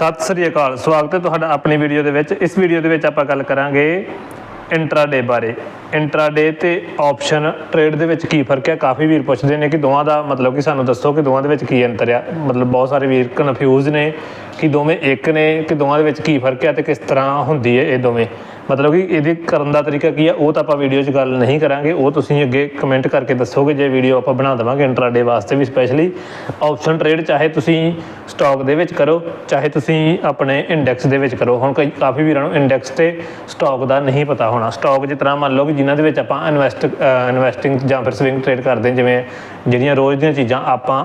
ਸਤਿ ਸ੍ਰੀ ਅਕਾਲ। ਸਵਾਗਤ ਹੈ ਤੁਹਾਡਾ ਆਪਣੀ ਵੀਡੀਓ ਦੇ ਵਿੱਚ। ਇਸ ਵੀਡੀਓ ਦੇ ਵਿੱਚ ਆਪਾਂ ਗੱਲ ਕਰਾਂਗੇ ਇੰਟਰਾਡੇ ਬਾਰੇ। ਇੰਟਰਾਡੇ ਤੇ ਆਪਸ਼ਨ ਟ੍ਰੇਡ ਦੇ ਵਿੱਚ ਕੀ ਫ਼ਰਕ ਹੈ? ਕਾਫੀ ਵੀਰ ਪੁੱਛਦੇ ਨੇ ਕਿ ਦੋਵਾਂ ਦਾ ਮਤਲਬ ਕਿ ਸਾਨੂੰ ਦੱਸੋ ਕਿ ਦੋਵਾਂ ਦੇ ਵਿੱਚ ਕੀ ਅੰਤਰ ਆ। ਮਤਲਬ ਬਹੁਤ ਸਾਰੇ ਵੀਰ ਕਨਫਿਊਜ਼ ਨੇ ਕਿ ਦੋਵੇਂ ਇੱਕ ਨੇ, ਕਿ ਦੋਵਾਂ ਦੇ ਵਿੱਚ ਕੀ ਫ਼ਰਕ ਹੈ ਤੇ ਕਿਸ ਤਰ੍ਹਾਂ ਹੁੰਦੀ ਹੈ ਇਹ ਦੋਵੇਂ। ਮਤਲਬ ਕਿ ਇਹਦੇ ਕਰਨ ਦਾ ਤਰੀਕਾ ਕੀ ਹੈ? ਉਹ ਤਾਂ ਆਪਾਂ ਵੀਡੀਓ 'ਚ ਗੱਲ ਨਹੀਂ ਕਰਾਂਗੇ। ਉਹ ਤੁਸੀਂ ਅੱਗੇ ਕਮੈਂਟ ਕਰਕੇ ਦੱਸੋਗੇ। ਜੇ ਵੀਡੀਓ ਆਪਾਂ ਬਣਾ ਦੇਵਾਂਗੇ ਇੰਟਰਾਡੇ ਵਾਸਤੇ ਵੀ ਸਪੈਸ਼ਲੀ ਆਪਸ਼ਨ ਟ੍ਰੇਡ ਚਾਹੇ ਤੁਸੀਂ ਸਟਾਕ ਦੇ ਵਿੱਚ ਕਰੋ, ਚਾਹੇ ਤੁਸੀਂ ਆਪਣੇ ਇੰਡੈਕਸ ਦੇ ਵਿੱਚ ਕਰੋ। ਹੁਣ ਕਈ, ਕਾਫੀ ਵੀਰਾਂ ਨੂੰ ਇੰਡੈਕਸ ਤੇ ਸਟਾਕ ਦਾ ਨਹੀਂ ਪਤਾ ਹੋਣਾ। ਸਟਾਕ ਜਿਸ ਤਰ੍ਹਾਂ ਮੰਨ ਲਓ ਕਿ ਜਿਨ੍ਹਾਂ ਦੇ ਵਿੱਚ ਆਪਾਂ ਇਨਵੈਸਟ ਇਨਵੈਸਟਿੰਗ ਜਾਂ ਫਿਰ ਸਵਿੰਗ ਟ੍ਰੇਡ ਕਰਦੇ ਹਾਂ ਜਿਵੇਂ ਜਿਹੜੀਆਂ ਰੋਜ਼ ਦੀਆਂ ਚੀਜ਼ਾਂ ਆਪਾਂ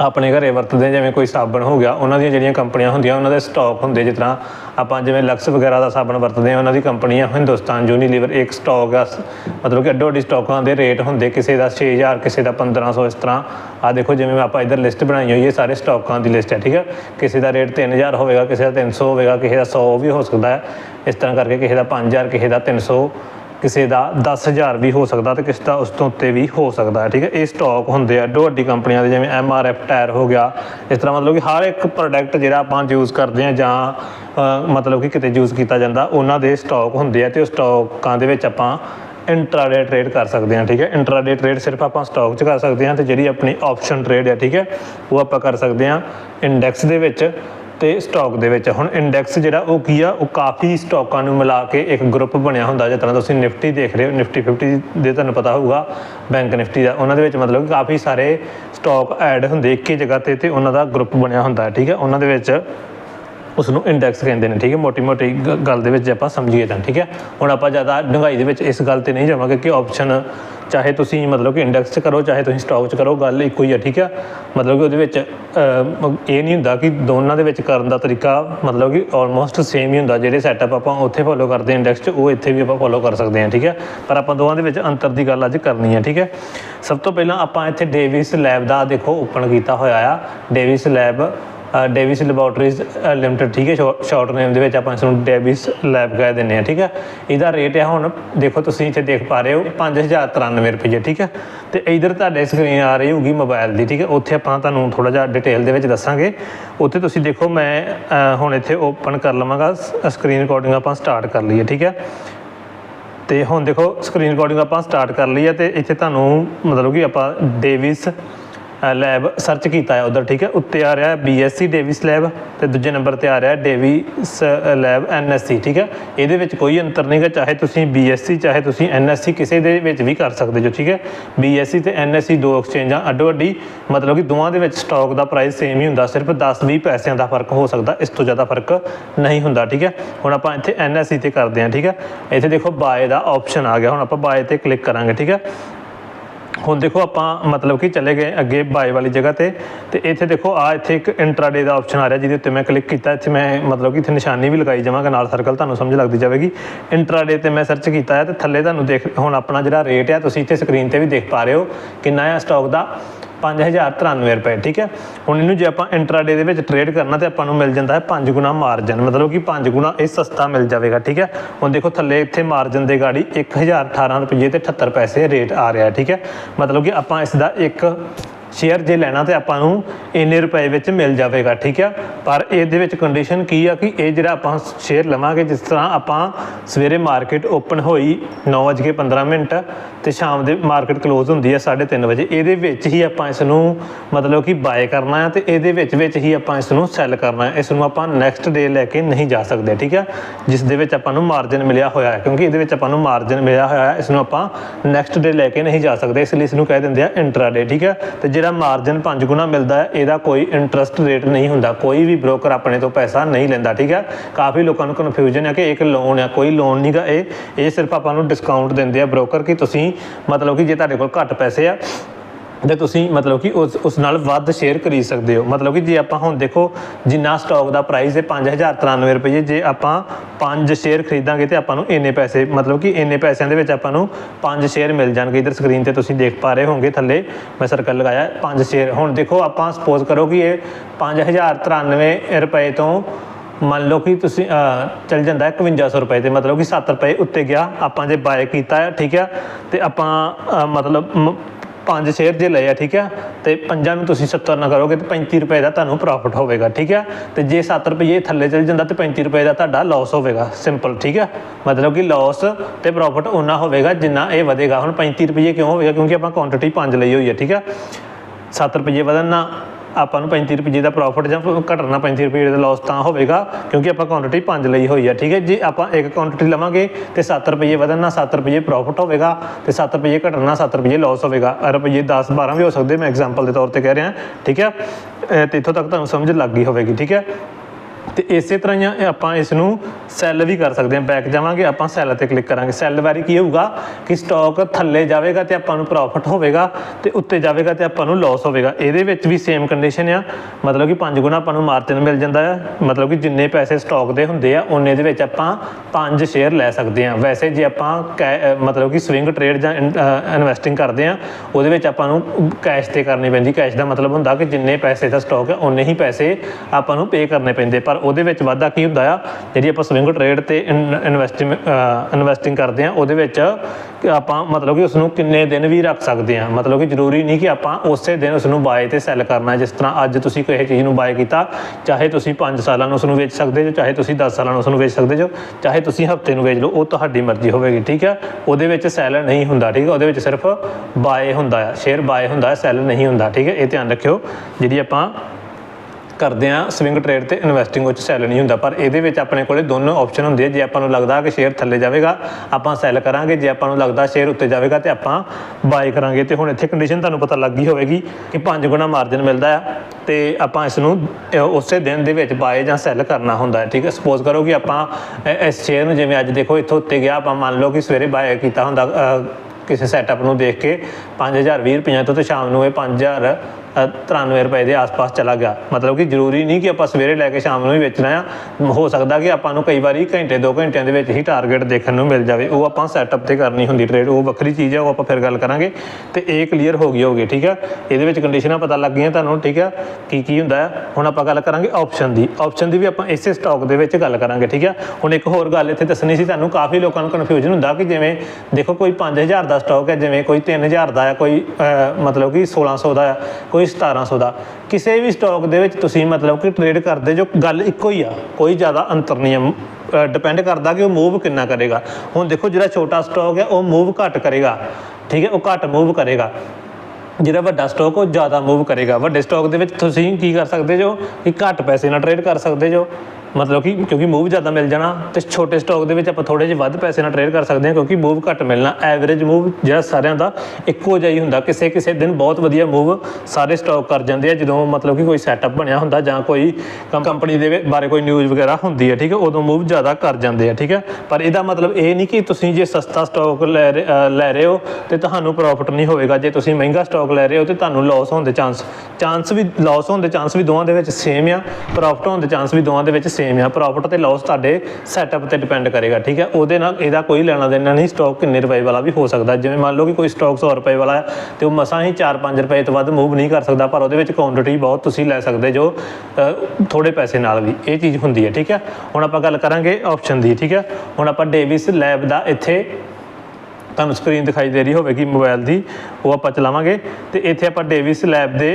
ਆਪਣੇ ਘਰੇ ਵਰਤਦੇ ਹਾਂ, ਜਿਵੇਂ ਕੋਈ ਸਾਬਣ ਹੋ ਗਿਆ ਉਹਨਾਂ ਦੀਆਂ ਜਿਹੜੀਆਂ ਕੰਪਨੀਆਂ ਹੁੰਦੀਆਂ ਉਹਨਾਂ ਦੇ ਸਟਾਕ ਹੁੰਦੇ। ਜਿਸ ਤਰ੍ਹਾਂ ਆਪਾਂ ਜਿਵੇਂ ਲਕਸ ਵਗੈਰਾ ਦਾ ਸਾਬਣ ਵਰਤਦੇ ਹਾਂ ਉਹਨਾਂ ਦੀ ਕੰਪਨੀ ਆ ਹਿੰਦੁਸਤਾਨ ਯੂਨੀਲੀਵਰ ਇੱਕ ਸਟਾਕ ਆ ਮਤਲਬ ਕਿ ਅੱਡੋ ਅੱਡੀ ਸਟਾਕਾਂ ਦੇ ਰੇਟ ਹੁੰਦੇ। ਕਿਸੇ ਦਾ 6000 ਕਿਸੇ ਦਾ 1500 ਇਸ ਤਰ੍ਹਾਂ। ਆ ਦੇਖੋ ਜਿਵੇਂ ਆਪਾਂ ਇੱਧਰ ਲਿਸਟ ਬਣਾਈ ਹੋਈ ਹੈ ਸਾਰੇ ਸਟਾਕਾਂ ਦੀ ਲਿਸਟ ਹੈ ਠੀਕ ਹੈ ਕਿਸੇ ਦਾ ਰੇਟ 3000 ਹੋਵੇਗਾ ਕਿਸੇ ਦਾ 300 ਹੋਵੇਗਾ ਕਿਸੇ ਦਾ 100 ਵੀ ਹੋ ਸਕਦਾ ਹੈ। ਇਸ ਤਰ੍ਹਾਂ ਕਰਕੇ ਕਿਸੇ ਦਾ 5000 ਕਿਸੇ ਦਾ 300 ਕਿਸੇ ਦਾ 10000 ਵੀ ਹੋ ਸਕਦਾ ਤੇ ਕਿਸੇ ਦਾ ਉਸ ਤੋਂ ਉੱਤੇ ਵੀ ਹੋ ਸਕਦਾ ਹੈ, ਠੀਕ ਹੈ? ਇਹ ਸਟਾਕ ਹੁੰਦੇ ਆ ਵੱਡੀ ਕੰਪਨੀਆਂ ਦੇ, ਜਿਵੇਂ ਐਮਆਰਐਫ ਟਾਇਰ ਹੋ ਗਿਆ। ਇਸ ਤਰ੍ਹਾਂ ਮਤਲਬ ਕਿ ਹਰ ਇੱਕ ਪ੍ਰੋਡਕਟ ਜਿਹੜਾ ਆਪਾਂ ਯੂਜ਼ ਕਰਦੇ ਆ ਜਾਂ ਮਤਲਬ ਕਿ ਕਿਤੇ ਯੂਜ਼ ਕੀਤਾ ਜਾਂਦਾ, ਉਹਨਾਂ ਦੇ ਸਟਾਕ ਹੁੰਦੇ ਆ ਤੇ ਉਹ ਸਟਾਕਾਂ ਦੇ ਵਿੱਚ ਆਪਾਂ ਇੰਟਰਾਡੇ ਟ੍ਰੇਡ ਕਰ ਸਕਦੇ ਹਾਂ, ਠੀਕ ਹੈ? ਇੰਟਰਾਡੇ ਟ੍ਰੇਡ ਸਿਰਫ ਆਪਾਂ ਸਟਾਕ 'ਚ ਕਰ ਸਕਦੇ ਹਾਂ ਤੇ ਜਿਹੜੀ ਆਪਣੀ ਆਪਸ਼ਨ ਟ੍ਰੇਡ ਹੈ ਠੀਕ ਹੈ? ਉਹ ਆਪਾਂ ਕਰ ਸਕਦੇ ਹਾਂ ਇੰਡੈਕਸ ਦੇ ਵਿੱਚ। ਤੇ ਸਟਾਕ ਦੇ ਵਿੱਚ। ਹੁਣ ਇੰਡੈਕਸ ਜਿਹੜਾ ਉਹ ਕੀ ਆ, ਉਹ ਕਾਫੀ ਸਟਾਕਾਂ ਨੂੰ ਮਿਲਾ ਕੇ ਇੱਕ ਗਰੁੱਪ ਬਣਿਆ ਹੁੰਦਾ, ਜਿਸ ਤਰ੍ਹਾਂ ਤੁਸੀਂ ਨਿਫਟੀ ਦੇਖ ਰਹੇ ਹੋ ਨਿਫਟੀ 50 ਦੇ ਤੁਹਾਨੂੰ ਪਤਾ ਹੋਊਗਾ ਬੈਂਕ ਨਿਫਟੀ ਦਾ। ਉਹਨਾਂ ਦੇ ਵਿੱਚ ਮਤਲਬ ਕਾਫੀ ਸਾਰੇ ਸਟਾਕ ਐਡ ਹੁੰਦੇ ਇੱਕ ਜਗ੍ਹਾ ਤੇ ਤੇ ਉਹਨਾਂ ਦਾ ਗਰੁੱਪ ਬਣਿਆ ਹੁੰਦਾ, ਠੀਕ ਹੈ? ਉਹਨਾਂ ਦੇ ਵਿੱਚ ਉਸ ਨੂੰ ਇੰਡੈਕਸ ਕਹਿੰਦੇ ਨੇ, ਠੀਕ ਹੈ? ਮੋਟੀ ਮੋਟੀ ਗ- ਗੱਲ ਦੇ ਵਿੱਚ ਜੇ ਆਪਾਂ ਸਮਝੀਏ ਤਾਂ, ਠੀਕ ਹੈ? ਹੁਣ ਆਪਾਂ ਜ਼ਿਆਦਾ ਡੂੰਘਾਈ ਦੇ ਵਿੱਚ ਇਸ ਗੱਲ ਤੇ ਨਹੀਂ ਜਾਵਾਂਗੇ ਕਿ ਆਪਸ਼ਨ ਚਾਹੇ ਤੁਸੀਂ ਮਤਲਬ ਕਿ ਇੰਡੈਕਸ 'ਚ ਕਰੋ, ਚਾਹੇ ਤੁਸੀਂ ਸਟਾਕ 'ਚ ਕਰੋ, ਗੱਲ ਇੱਕੋ ਹੀ ਹੈ, ਠੀਕ ਹੈ? ਮਤਲਬ ਕਿ ਉਹਦੇ ਵਿੱਚ ਇਹ ਨਹੀਂ ਹੁੰਦਾ ਕਿ ਦੋਨਾਂ ਦੇ ਵਿੱਚ ਕਰਨ ਦਾ ਤਰੀਕਾ ਮਤਲਬ ਕਿ ਆਲਮੋਸਟ ਸੇਮ ਹੀ ਹੁੰਦਾ, ਜਿਹੜੇ ਸੈਟਅਪ ਆਪਾਂ ਉੱਥੇ ਫੋਲੋ ਕਰਦੇ ਹਾਂ ਇੰਡੈਕਸ 'ਚ, ਉਹ ਇੱਥੇ ਵੀ ਆਪਾਂ ਫੋਲੋ ਕਰ ਸਕਦੇ ਹਾਂ, ਠੀਕ ਹੈ? ਪਰ ਆਪਾਂ ਦੋਵਾਂ ਦੇ ਵਿੱਚ ਅੰਤਰ ਦੀ ਗੱਲ ਅੱਜ ਕਰਨੀ ਹੈ, ਠੀਕ ਹੈ? ਸਭ ਤੋਂ ਪਹਿਲਾਂ ਆਪਾਂ ਇੱਥੇ ਡੇਵਿਸ ਲੈਬ ਦਾ ਦੇਖੋ, ਓਪਨ ਕੀਤਾ ਹੋਇਆ ਆ। Davis lab Davis laboratories limited ਠੀਕ ਹੈ? ਸ਼ਾਰਟ ਨੇਮ ਦੇ ਵਿੱਚ ਆਪਾਂ ਇਸ ਨੂੰ ਡੇਵਿਸ ਲੈਬ ਕਹਿ ਦਿੰਦੇ ਆ ਠੀਕ ਹੈ? ਇਹਦਾ ਰੇਟ ਹੈ ਹੁਣ, ਦੇਖੋ ਤੁਸੀਂ ਇੱਥੇ ਦੇਖ ਪਾ ਰਹੇ ਹੋ 5093 ਰੁਪਏ ਠੀਕ ਹੈ? ਤੇ ਇਧਰ ਤੁਹਾਡੇ ਸਕਰੀਨ ਆ ਰਹੀ ਹੋਊਗੀ ਮੋਬਾਈਲ ਦੀ, ਠੀਕ ਹੈ? ਉੱਥੇ ਆਪਾਂ ਤੁਹਾਨੂੰ ਥੋੜਾ ਜਿਹਾ ਡਿਟੇਲ ਦੇ ਵਿੱਚ ਦੱਸਾਂਗੇ। ਉੱਥੇ ਤੁਸੀਂ ਦੇਖੋ, ਮੈਂ ਹੁਣ ਇੱਥੇ ਓਪਨ ਕਰ ਲਵਾਂਗਾ ਸਕਰੀਨ ਰਿਕਾਰਡਿੰਗ ਆਪਾਂ ਸਟਾਰਟ ਕਰ ਲਈਏ, ਠੀਕ ਹੈ? ਤੇ ਹੁਣ ਦੇਖੋ ਸਕਰੀਨ ਰਿਕਾਰਡਿੰਗ ਆਪਾਂ ਸਟਾਰਟ ਕਰ ਲਈ ਹੈ ਤੇ ਇੱਥੇ ਤੁਹਾਨੂੰ ਮਤਲਬ ਕਿ ਆਪਾਂ ਡੇਵਿਸ ਲੈਬ ਸਰਚ ਕੀਤਾ ਹੈ ਉਧਰ, ਠੀਕ ਹੈ? ਉੱਤੇ ਆ ਰਿਹਾ ਹੈ BSc ਡੇਵਿਸ ਲੈਬ ਤੇ ਦੂਜੇ ਨੰਬਰ ਤੇ ਆ ਰਿਹਾ ਹੈ ਡੇਵਿਸ ਲੈਬ NSC ਠੀਕ ਹੈ? ਇਹਦੇ ਵਿੱਚ ਕੋਈ ਅੰਤਰ ਨਹੀਂਗਾ ਚਾਹੇ ਤੁਸੀਂ BSc ਚਾਹੇ ਤੁਸੀਂ NSC ਕਿਸੇ ਦੇ ਵਿੱਚ ਵੀ ਕਰ ਸਕਦੇ ਜੋ, ਠੀਕ ਹੈ? BSc ਤੇ NSC ਦੋ ਐਕਸਚੇਂਜਾਂ ਅੱਡੋ ਅੱਡੀ ਮਤਲਬ ਕਿ ਦੋਵਾਂ ਦੇ ਵਿੱਚ ਸਟਾਕ ਦਾ ਪ੍ਰਾਈਸ ਸੇਮ ਹੀ ਹੁੰਦਾ, ਸਿਰਫ 10-20 ਪੈਸਿਆਂ ਦਾ ਫ਼ਰਕ ਹੋ ਸਕਦਾ, ਇਸ ਤੋਂ ਜ਼ਿਆਦਾ ਫ਼ਰਕ ਨਹੀਂ ਹੁੰਦਾ, ਠੀਕ ਹੈ? ਹੁਣ ਆਪਾਂ ਇੱਥੇ NSC ਤੇ ਕਰਦੇ ਹਾਂ, ਠੀਕ ਹੈ? ਇੱਥੇ ਦੇਖੋ ਬਾਏ ਦਾ ਆਪਸ਼ਨ ਆ ਗਿਆ, ਹੁਣ ਆਪਾਂ ਬਾਏ ਤੇ ਕਲਿੱਕ ਕਰਾਂਗੇ, ਠੀਕ ਹੈ? ਹੁਣ ਦੇਖੋ ਆਪਾਂ ਮਤਲਬ ਕਿ ਚਲੇ ਗਏ ਅੱਗੇ ਬਾਏ ਵਾਲੀ ਜਗ੍ਹਾ ਤੇ ਤੇ ਇੱਥੇ ਦੇਖੋ ਆ ਇੱਥੇ ਇੱਕ ਇੰਟਰਾਡੇ ਦਾ ਆਪਸ਼ਨ ਆ ਰਿਹਾ ਜਿਹਦੇ ਉੱਤੇ ਮੈਂ ਕਲਿੱਕ ਕੀਤਾ, ਇੱਥੇ ਮੈਂ ਮਤਲਬ ਕਿ ਇੱਥੇ ਨਿਸ਼ਾਨੀ ਵੀ ਲਗਾਈ ਜਾਵਾਂਗਾ, ਨਾਲ ਸਰਕਲ ਤੁਹਾਨੂੰ ਸਮਝ ਲੱਗਦੀ ਜਾਵੇਗੀ। ਇੰਟਰਾਡੇ ਤੇ ਮੈਂ ਸਰਚ ਕੀਤਾ ਹੈ ਤੇ ਥੱਲੇ ਤੁਹਾਨੂੰ ਦੇਖ, ਹੁਣ ਆਪਣਾ ਜਿਹੜਾ ਰੇਟ ਹੈ ਤੁਸੀਂ ਇੱਥੇ ਸਕਰੀਨ ਤੇ ਵੀ ਦੇਖ ਪਾ ਰਹੇ ਹੋ ਕਿੰਨਾ ਹੈ ਸਟਾਕ ਦਾ। 5093 ਰੁਪਏ, ਠੀਕ ਹੈ? ਹੁਣ ਇਹਨੂੰ ਜੇ ਆਪਾਂ ਇੰਟਰਾਡੇ ਦੇ ਵਿੱਚ ਟ੍ਰੇਡ ਕਰਨਾ ਤੇ ਆਪਾਂ ਨੂੰ ਮਿਲ ਜਾਂਦਾ ਹੈ 5 ਗੁਣਾ ਮਾਰਜਨ ਮਤਲਬ ਕਿ 5 ਗੁਣਾ ਇਹ ਸਸਤਾ ਮਿਲ ਜਾਵੇਗਾ, ਠੀਕ ਹੈ? ਹੁਣ ਦੇਖੋ ਥੱਲੇ ਇੱਥੇ ਮਾਰਜਨ ਦੇ ਗਾੜੀ 1018 ਰੁਪਏ ਤੇ 78 ਪੈਸੇ ਰੇਟ ਆ ਰਿਹਾ, ਠੀਕ ਹੈ? ਮਤਲਬ ਕਿ ਆਪਾਂ ਇਸ ਦਾ ਇੱਕ ਸ਼ੇਅਰ ਜੇ ਲੈਣਾ ਤੇ ਆਪਾਂ ਨੂੰ ਇੰਨੇ ਰੁਪਏ ਵਿੱਚ ਮਿਲ ਜਾਵੇਗਾ, ਠੀਕ ਹੈ ਪਰ ਇਹਦੇ ਵਿੱਚ ਕੰਡੀਸ਼ਨ ਕੀ ਆ ਕਿ ਇਹ ਜਿਹੜਾ ਆਪਾਂ ਸ਼ੇਅਰ ਲਵਾਂਗੇ, ਜਿਸ ਤਰ੍ਹਾਂ ਆਪਾਂ ਸਵੇਰੇ ਮਾਰਕੀਟ ਓਪਨ ਹੋਈ 9:15 ਮਿੰਟ ਤੇ ਸ਼ਾਮ ਦੇ ਮਾਰਕੀਟ ਕਲੋਜ਼ ਹੁੰਦੀ ਹੈ 3:30 ਵਜੇ, ਇਹਦੇ ਵਿੱਚ ਹੀ ਆਪਾਂ ਇਸ ਨੂੰ ਮਤਲਬ ਕਿ ਬਾਏ ਕਰਨਾ ਹੈ ਤੇ ਇਹਦੇ ਵਿੱਚ ਵਿੱਚ ਹੀ ਆਪਾਂ ਇਸ ਨੂੰ ਸੈਲ ਕਰਨਾ ਹੈ। ਇਸ ਨੂੰ ਆਪਾਂ ਨੈਕਸਟ ਡੇ ਲੈ ਕੇ ਨਹੀਂ ਜਾ ਸਕਦੇ, ਠੀਕ ਹੈ ਜਿਸ ਦੇ ਵਿੱਚ ਆਪਾਂ ਨੂੰ ਮਾਰਜਨ ਮਿਲਿਆ ਹੋਇਆ ਹੈ, ਕਿਉਂਕਿ ਇਹਦੇ ਵਿੱਚ ਆਪਾਂ ਨੂੰ ਮਾਰਜਨ ਮਿਲਿਆ ਹੋਇਆ ਹੈ ਇਸ ਨੂੰ ਆਪਾਂ ਨੈਕਸਟ ਡੇ ਲੈ ਕੇ ਨਹੀਂ ਜਾ ਸਕਦੇ, ਇਸ ਲਈ ਇਸ ਨੂੰ ਕਹਿ ਦਿੰਦੇ ਆ ਇੰਟਰਾਡੇ ਠੀਕ ਹੈ ਤੇ ਜਿਹੜਾ ਮਾਰਜਨ 5 ਗੁਣਾ ਮਿਲਦਾ ਹੈ, ਇਹਦਾ ਕੋਈ ਇੰਟਰਸਟ ਰੇਟ ਨਹੀਂ ਹੁੰਦਾ। ਕੋਈ ਵੀ ਬ੍ਰੋਕਰ ਆਪਣੇ ਤੋਂ ਪੈਸਾ ਨਹੀਂ ਲੈਂਦਾ, ਠੀਕ ਹੈ? ਕਾਫੀ ਲੋਕਾਂ ਨੂੰ ਕਨਫਿਊਜ਼ਨ ਹੈ ਕਿ ਇੱਕ ਲੋਨ ਹੈ, ਕੋਈ ਲੋਨ ਨਹੀਂਗਾ ਇਹ। ਇਹ ਸਿਰਫ ਆਪਾਂ ਨੂੰ ਡਿਸਕਾਊਂਟ ਦਿੰਦੇ ਆ ਬ੍ਰੋਕਰ ਕਿ ਤੁਸੀਂ, ਮਤਲਬ ਕਿ ਜੇ ਤੁਹਾਡੇ ਕੋਲ ਘੱਟ ਪੈਸੇ ਆ ਤੇ ਤੁਸੀਂ ਮਤਲਬ ਕਿ ਉਸ ਉਸ ਨਾਲ ਵੱਧ ਸ਼ੇਅਰ ਖਰੀਦ ਸਕਦੇ ਹੋ। ਮਤਲਬ ਕਿ ਜੇ ਆਪਾਂ ਹੁਣ ਦੇਖੋ, ਜਿੰਨਾ ਸਟਾਕ ਦਾ ਪ੍ਰਾਈਸ ਹੈ 5093 ਰੁਪਏ, ਜੇ ਆਪਾਂ 5 ਸ਼ੇਅਰ ਖਰੀਦਾਂਗੇ ਤੇ ਆਪਾਂ ਨੂੰ ਇੰਨੇ ਪੈਸੇ, ਮਤਲਬ ਕਿ ਇੰਨੇ ਪੈਸਿਆਂ ਦੇ ਵਿੱਚ ਆਪਾਂ ਨੂੰ 5 ਸ਼ੇਅਰ ਮਿਲ ਜਾਣਗੇ। ਇਧਰ ਸਕਰੀਨ ਤੇ ਤੁਸੀਂ ਦੇਖ ਪਾ ਰਹੇ ਹੋਵੋਗੇ, ਥੱਲੇ ਮੈਂ ਸਰਕਲ ਲਗਾਇਆ 5 ਸ਼ੇਅਰ ਹੁਣ ਦੇਖੋ, ਆਪਾਂ ਸਪੋਜ਼ ਕਰੋ ਕਿ ਇਹ 5093 ਰੁਪਏ ਤੋਂ ਮੰਨ ਲਓ ਕਿ ਤੁਸੀਂ ਚੱਲ ਜਾਂਦਾ ਹੈ 5100 ਰੁਪਏ ਤੇ, ਮਤਲਬ ਕਿ 7 ਰੁਪਏ ਉੱਤੇ ਗਿਆ, ਆਪਾਂ ਜੇ ਬਾਏ ਕੀਤਾ, ਠੀਕ ਹੈ ਤੇ ਆਪਾਂ ਮਤਲਬ ਮ- ਪੰਜ ਸ਼ੇਅਰ ਜੇ ਲਏ ਆ, ਠੀਕ ਹੈ ਤੇ ਪੰਜਾਂ ਨੂੰ ਤੁਸੀਂ 70 ਨਾਲ ਕਰੋਗੇ ਤੇ 35 ਰੁਪਏ ਦਾ ਤੁਹਾਨੂੰ ਪ੍ਰੋਫਿਟ ਹੋਵੇਗਾ, ਠੀਕ ਹੈ ਤੇ ਜੇ 7 ਰੁਪਏ ਥੱਲੇ ਚਲ ਜਾਂਦਾ ਤੇ 35 ਰੁਪਏ ਦਾ ਤੁਹਾਡਾ ਲਾਸ ਹੋਵੇਗਾ ਸਿੰਪਲ ਠੀਕ ਹੈ ਮਤਲਬ ਕਿ ਲਾਸ ਤੇ ਪ੍ਰੋਫਿਟ ਉਨਾ ਹੋਵੇਗਾ ਜਿੰਨਾ ਇਹ ਵਧੇਗਾ। ਹੁਣ 35 ਰੁਪਏ ਕਿਉਂ ਹੋਵੇਗਾ? ਕਿਉਂਕਿ ਆਪਾਂ ਕੁਆਂਟੀਟੀ 5 ਲਈ ਹੋਈ ਹੈ ਠੀਕ ਹੈ 7 ਰੁਪਏ ਵਧਣ ਨਾਲ ਆਪਾਂ ਨੂੰ 35 ਰੁਪਏ ਦਾ ਪ੍ਰੋਫਿਟ ਜਾਂ ਘਟਣਾ 35 ਰੁਪਏ ਦਾ ਲਾਸ ਤਾਂ ਹੋਵੇਗਾ, ਕਿਉਂਕਿ ਆਪਾਂ ਕੁਆਂਟੀਟੀ 5 ਲਈ ਹੋਈ ਹੈ ਠੀਕ ਹੈ? ਜੇ ਆਪਾਂ ਇੱਕ ਕੁਆਂਟੀਟੀ ਲਵਾਂਗੇ ਤੇ 7 ਰੁਪਏ ਵਧਣ ਨਾਲ 7 ਰੁਪਏ ਪ੍ਰੋਫਿਟ ਹੋਵੇਗਾ ਤੇ 7 ਰੁਪਏ ਘਟਣ ਨਾਲ 7 ਰੁਪਏ ਲਾਸ ਹੋਵੇਗਾ। ਅਹ ਰੁਪਏ 10 12 ਵੀ ਹੋ ਸਕਦੇ, ਮੈਂ ਐਗਜ਼ਾਮਪਲ ਦੇ ਤੌਰ ਤੇ ਕਹਿ ਰਿਹਾ, ਠੀਕ ਹੈ? ਅਹ ਤੇ ਇੱਥੋਂ ਤੱਕ ਤੁਹਾਨੂੰ ਸਮਝ ਲੱਗ ਗਈ ਹੋਵੇਗੀ, ਠੀਕ ਹੈ? ਤੇ ਇਸੇ ਤਰ੍ਹਾਂ ਹੀ ਆਪਾਂ ਇਸ ਨੂੰ ਸੈੱਲ ਵੀ ਕਰ ਸਕਦੇ ਹਾਂ ਬੈਕ ਜਾਵਾਂਗੇ, ਆਪਾਂ ਸੈੱਲ ਤੇ ਕਲਿੱਕ ਕਰਾਂਗੇ। ਸੈੱਲ ਵਾਰੀ ਕੀ ਹੋਊਗਾ ਕਿ ਸਟਾਕ ਥੱਲੇ ਜਾਵੇਗਾ ਤੇ ਆਪਾਂ ਨੂੰ ਪ੍ਰੋਫਿਟ ਹੋਵੇਗਾ ਤੇ ਉੱਤੇ ਜਾਵੇਗਾ ਤੇ ਆਪਾਂ ਨੂੰ ਲਾਸ ਹੋਵੇਗਾ। ਇਹਦੇ ਵਿੱਚ ਵੀ ਸੇਮ ਕੰਡੀਸ਼ਨ ਆ। ਮਤਲਬ ਕਿ 5 ਗੁਣਾ ਆਪਾਂ ਨੂੰ ਮਾਰਜਨ ਮਿਲ ਜਾਂਦਾ ਹੈ ਮਤਲਬ ਕਿ ਜਿੰਨੇ ਪੈਸੇ ਸਟਾਕ ਦੇ ਹੁੰਦੇ ਆ, ਉਹਨੇ ਦੇ ਵਿੱਚ ਆਪਾਂ 5 ਸ਼ੇਅਰ ਲੈ ਸਕਦੇ ਹਾਂ। ਵੈਸੇ ਜੇ ਆਪਾਂ ਕੈ- ਮਤਲਬ ਕਿ ਸਵਿੰਗ ਟ੍ਰੇਡ ਜਾਂ ਇਨਵੈਸਟਿੰਗ ਕਰਦੇ ਆ ਉਹਦੇ ਵਿੱਚ ਆਪਾਂ ਨੂੰ ਕੈਸ਼ ਤੇ ਕਰਨੀ ਪੈਂਦੀ। ਕੈਸ਼ ਦਾ ਮਤਲਬ ਹੁੰਦਾ ਕਿ ਜਿੰਨੇ ਪੈਸੇ ਦਾ ਸਟਾਕ ਹੈ ਉਨੇ ਹੀ ਪੈਸੇ ਆਪਾਂ ਨੂੰ ਪੇ ਕਰਨੇ ਪੈਂਦੇ। ਪਰ ਉਹਦੇ ਵਿੱਚ ਵਾਧਾ ਕੀ ਹੁੰਦਾ ਆ? ਜਿਹੜੀ ਆਪਾਂ ਸਵਿੰਗ ਟ੍ਰੇਡ ਤੇ ਇਨਵੈਸਟਿੰਗ ਕਰਦੇ ਆ, ਉਹਦੇ ਵਿੱਚ ਆਪਾਂ ਮਤਲਬ ਕਿ ਉਸ ਨੂੰ ਕਿੰਨੇ ਦਿਨ ਵੀ ਰੱਖ ਸਕਦੇ ਆ। ਮਤਲਬ ਕਿ ਜ਼ਰੂਰੀ ਨਹੀਂ ਕਿ ਆਪਾਂ ਉਸੇ ਦਿਨ ਉਸ ਨੂੰ ਬਾਏ ਤੇ ਸੈੱਲ ਕਰਨਾ ਜਿਸ ਤਰ੍ਹਾਂ ਅੱਜ ਤੁਸੀਂ ਕਿਸੇ ਚੀਜ਼ ਨੂੰ ਬਾਏ ਕੀਤਾ, ਚਾਹੇ ਤੁਸੀਂ 5 ਸਾਲਾਂ ਨੂੰ ਉਸ ਨੂੰ ਵੇਚ ਸਕਦੇ ਜੋ ਚਾਹੇ ਤੁਸੀਂ 10 ਸਾਲਾਂ ਨੂੰ ਉਸ ਨੂੰ ਵੇਚ ਸਕਦੇ ਜੋ ਚਾਹੇ ਤੁਸੀਂ ਹਫ਼ਤੇ ਨੂੰ ਵੇਚ ਲਓ, ਉਹ ਤੁਹਾਡੀ ਮਰਜ਼ੀ ਹੋਵੇਗੀ, ਠੀਕ ਹੈ ਉਹਦੇ ਵਿੱਚ ਸੈਲ ਨਹੀਂ ਹੁੰਦਾ, ਠੀਕ ਹੈ ਉਹਦੇ ਵਿੱਚ ਸਿਰਫ ਬਾਏ ਹੁੰਦਾ ਹੈ ਸ਼ੇਅਰ ਬਾਏ ਹੁੰਦਾ ਹੈ ਸੈਲ ਨਹੀਂ ਹੁੰਦਾ, ਠੀਕ ਹੈ ਇਹ ਧਿਆਨ ਰੱਖਿਓ। ਜਿਹੜੀ ਆਪਾਂ ਕਰਦੇ ਆ ਸਵਿੰਗ ਟ੍ਰੇਡ ਤੇ ਇਨਵੈਸਟਿੰਗ ਵਿੱਚ ਸੈਲ ਨਹੀਂ ਹੁੰਦਾ, ਪਰ ਇਹਦੇ ਵਿੱਚ ਆਪਣੇ ਕੋਲੇ ਦੋਨੋਂ ਆਪਸ਼ਨ ਹੁੰਦੇ ਆ। ਜੇ ਆਪਾਂ ਨੂੰ ਲੱਗਦਾ ਕਿ ਸ਼ੇਅਰ ਥੱਲੇ ਜਾਵੇਗਾ, ਆਪਾਂ ਸੈਲ ਕਰਾਂਗੇ। ਜੇ ਆਪਾਂ ਨੂੰ ਲੱਗਦਾ ਸ਼ੇਅਰ ਉੱਤੇ ਜਾਵੇਗਾ ਤੇ ਆਪਾਂ ਬਾਏ ਕਰਾਂਗੇ। ਤੇ ਹੁਣ ਇੱਥੇ ਕੰਡੀਸ਼ਨ ਤੁਹਾਨੂੰ ਪਤਾ ਲੱਗ ਗਈ ਹੋਵੇਗੀ ਕਿ 5 ਗੁਣਾ ਮਾਰਜਨ ਮਿਲਦਾ ਆ ਤੇ ਆਪਾਂ ਇਸ ਨੂੰ ਉਸੇ ਦਿਨ ਦੇ ਵਿੱਚ ਬਾਏ ਜਾਂ ਸੈਲ ਕਰਨਾ ਹੁੰਦਾ ਹੈ, ਠੀਕ ਹੈ? ਸਪੋਜ਼ ਕਰੋ ਕਿ ਆਪਾਂ ਇਸ ਸ਼ੇਅਰ ਨੂੰ ਜਿਵੇਂ ਅੱਜ ਦੇਖੋ, ਇੱਥੋਂ ਉੱਤੇ ਗਿਆ, ਆਪਾਂ ਮੰਨ ਲਓ ਕਿ ਸਵੇਰੇ ਬਾਏ ਕੀਤਾ ਹੁੰਦਾ ਕਿਸੇ ਸੈਟਅਪ ਨੂੰ ਦੇਖ ਕੇ 5020 ਰੁਪਈਆ ਤੋਂ ਤੇ ਸ਼ਾਮ ਨੂੰ ਇਹ 5000 93 ਰੁਪਏ ਦੇ ਆਸ-ਪਾਸ ਚਲਾ ਗਿਆ। ਮਤਲਬ ਕਿ ਜ਼ਰੂਰੀ ਨਹੀਂ ਕਿ ਆਪਾਂ ਸਵੇਰੇ ਲੈ ਕੇ ਸ਼ਾਮ ਨੂੰ ਹੀ ਵੇਚਣਾ ਆ। ਹੋ ਸਕਦਾ ਕਿ ਆਪਾਂ ਨੂੰ ਕਈ ਵਾਰੀ ਘੰਟੇ 2 ਘੰਟਿਆਂ ਦੇ ਵਿੱਚ ਹੀ ਟਾਰਗੇਟ ਦੇਖਣ ਨੂੰ ਮਿਲ ਜਾਵੇ। ਉਹ ਆਪਾਂ ਸੈਟਅਪ ਤੇ ਕਰਨੀ ਹੁੰਦੀ ਟ੍ਰੇਡ ਉਹ ਵੱਖਰੀ ਚੀਜ਼ ਆ, ਉਹ ਆਪਾਂ ਫਿਰ ਗੱਲ ਕਰਾਂਗੇ। ਤੇ ਇਹ ਕਲੀਅਰ ਹੋ ਗਈ ਹੋਗੀ ਠੀਕ ਹੈ ਇਹਦੇ ਵਿੱਚ ਕੰਡੀਸ਼ਨਾਂ ਪਤਾ ਲੱਗ ਗਈਆਂ ਤੁਹਾਨੂੰ, ਠੀਕ ਹੈ ਕੀ ਕੀ ਹੁੰਦਾ ਹੈ ਹੁਣ ਆਪਾਂ ਗੱਲ ਕਰਾਂਗੇ ਆਪਸ਼ਨ ਦੀ। ਆਪਸ਼ਨ ਦੀ ਵੀ ਆਪਾਂ ਇਸੇ ਸਟਾਕ ਦੇ ਵਿੱਚ ਗੱਲ ਕਰਾਂਗੇ, ਠੀਕ ਹੈ ਹੁਣ ਇੱਕ ਹੋਰ ਗੱਲ ਇੱਥੇ ਦੱਸਣੀ ਸੀ ਤੁਹਾਨੂੰ, ਕਾਫੀ ਲੋਕਾਂ ਨੂੰ ਕਨਫਿਊਜ਼ਨ ਹੁੰਦਾ ਕਿ ਜਿਵੇਂ, ਦੇਖੋ ਕੋਈ 5000 ਦਾ ਸਟਾਕ ਹੈ ਜਿਵੇਂ ਕੋਈ 3000 ਦਾ ਹੈ ਕੋਈ ਮਤਲਬ ਕਿ 1600 ਦਾ ਹੈ ਕੋਈ 1700 ਦਾ। ਕਿਸੇ ਵੀ ਸਟਾਕ ਦੇ ਵਿੱਚ ਤੁਸੀਂ ਮਤਲਬ ਕਿ ਟ੍ਰੇਡ ਕਰਦੇ ਜੋ ਗੱਲ ਇੱਕੋ ਹੀ ਆ। ਕੋਈ ਜ਼ਿਆਦਾ ਅੰਤਰ ਨਹੀਂ ਆ। ਡਿਪੈਂਡ ਕਰਦਾ ਕਿ ਉਹ ਮੂਵ ਕਿੰਨਾ ਕਰੇਗਾ। ਹੁਣ ਦੇਖੋ ਜਿਹੜਾ ਛੋਟਾ ਸਟਾਕ ਹੈ ਉਹ ਮੂਵ ਘੱਟ ਕਰੇਗਾ। ਠੀਕ ਹੈ, ਉਹ ਘੱਟ ਮੂਵ ਕਰੇਗਾ। ਜਿਹੜਾ ਵੱਡਾ ਸਟਾਕ ਉਹ ਜ਼ਿਆਦਾ ਮੂਵ ਕਰੇਗਾ। ਵੱਡੇ ਸਟਾਕ ਦੇ ਵਿੱਚ ਤੁਸੀਂ ਕੀ ਕਰ ਸਕਦੇ ਜੋ ਕਿ ਘੱਟ ਪੈਸੇ ਨਾਲ ਟ੍ਰੇਡ ਕਰ ਸਕਦੇ ਜੋ। ਮਤਲਬ ਕਿ ਕਿਉਂਕਿ ਮੂਵ ਜ਼ਿਆਦਾ ਮਿਲ ਜਾਣਾ ਤੇ ਛੋਟੇ ਸਟਾਕ ਦੇ ਵਿੱਚ ਆਪਾਂ ਥੋੜੇ ਜਿਹੇ ਵੱਧ ਪੈਸੇ ਨਾਲ ਟ੍ਰੇਡ ਕਰ ਸਕਦੇ ਹਾਂ ਕਿਉਂਕਿ ਮੂਵ ਘੱਟ ਮਿਲਣਾ। ਐਵਰੇਜ ਮੂਵ ਜਿਹੜਾ ਸਾਰਿਆਂ ਦਾ ਇੱਕੋ ਜਿਹਾ ਹੀ ਹੁੰਦਾ। ਕਿਸੇ ਕਿਸੇ ਦਿਨ ਬਹੁਤ ਵਧੀਆ ਮੂਵ ਸਾਰੇ ਸਟਾਕ ਕਰ ਜਾਂਦੇ ਆ, ਜਦੋਂ ਮਤਲਬ ਕਿ ਕੋਈ ਸੈਟਅਪ ਬਣਿਆ ਹੁੰਦਾ ਜਾਂ ਕੋਈ ਕੰਪਨੀ ਦੇ ਬਾਰੇ ਕੋਈ ਨਿਊਜ਼ ਵਗੈਰਾ ਹੁੰਦੀ ਹੈ ਠੀਕ ਹੈ ਉਦੋਂ ਮੂਵ ਜ਼ਿਆਦਾ ਕਰ ਜਾਂਦੇ ਆ, ਠੀਕ ਹੈ ਪਰ ਇਹਦਾ ਮਤਲਬ ਇਹ ਨਹੀਂ ਕਿ ਤੁਸੀਂ ਜੇ ਸਸਤਾ ਸਟਾਕ ਲੈ ਰਹੇ- ਲੈ ਰਹੇ ਹੋ ਤੇ ਤੁਹਾਨੂੰ ਪ੍ਰੋਫਿਟ ਨਹੀਂ ਹੋਵੇਗਾ। ਜੇ ਤੁਸੀਂ ਮਹਿੰਗਾ ਸਟਾਕ ਲੈ ਰਹੇ ਹੋ ਤੇ ਤੁਹਾਨੂੰ ਲਾਸ ਹੋਣ ਦੇ ਚਾਂਸ ਚਾਂਸ ਵੀ ਲਾਸ ਹੋਣ ਦੇ ਚਾਂਸ ਵੀ ਦੋਵਾਂ ਦੇ ਵਿੱਚ ਸੇਮ ਆ ਪ੍ਰੋਫਿਟ ਹੋਣ ਦੇ ਚਾਂਸ ਵੀ ਦੋਵਾਂ ਦੇ ਵਿੱਚ ਸੇਮ ਆ ਪ੍ਰੋਫਿਟ ਤੇ ਲਾਸ ਤੁਹਾਡੇ ਸੈਟਅਪ ਤੇ ਡਿਪੈਂਡ ਕਰੇਗਾ ਠੀਕ ਹੈ? ਉਹਦੇ ਨਾਲ ਇਹਦਾ ਕੋਈ ਲੈਣਾ ਦੇਣਾ ਨਹੀਂ ਸਟਾਕ ਕਿੰਨੇ ਰੁਪਏ ਵਾਲਾ ਵੀ ਹੋ ਸਕਦਾ। ਜਿਵੇਂ ਮੰਨ ਲਓ ਕਿ ਕੋਈ ਸਟਾਕ 100 ਰੁਪਏ ਵਾਲਾ ਹੈ ਤੇ ਉਹ ਮਸਾਂ ਹੀ 4-5 ਰੁਪਏ ਤੋਂ ਵੱਧ ਮੂਵ ਨਹੀਂ ਕਰ ਸਕਦਾ ਪਰ ਉਹਦੇ ਵਿੱਚ ਕੁਆਂਟੀਟੀ ਬਹੁਤ ਤੁਸੀਂ ਲੈ ਸਕਦੇ ਜੋ ਅਹ, ਥੋੜੇ ਪੈਸੇ ਨਾਲ ਵੀ ਇਹ ਚੀਜ਼ ਹੁੰਦੀ ਹੈ ਠੀਕ ਹੈ? ਹੁਣ ਆਪਾਂ ਗੱਲ ਕਰਾਂਗੇ ਆਪਸ਼ਨ ਦੀ ਠੀਕ ਹੈ? ਹੁਣ ਆਪਾਂ ਡੇਵਿਸ ਲੈਬ ਦਾ ਇੱਥੇ ਤੁਹਾਨੂੰ ਸਕਰੀਨ ਦਿਖਾਈ ਦੇ ਰਹੀ ਹੋਵੇਗੀ ਮੋਬਾਈਲ ਦੀ ਉਹ ਆਪਾਂ ਚਲਾਵਾਂਗੇ ਤੇ ਇੱਥੇ ਆਪਾਂ ਡੇਵਿਸ ਲੈਬ ਦੇ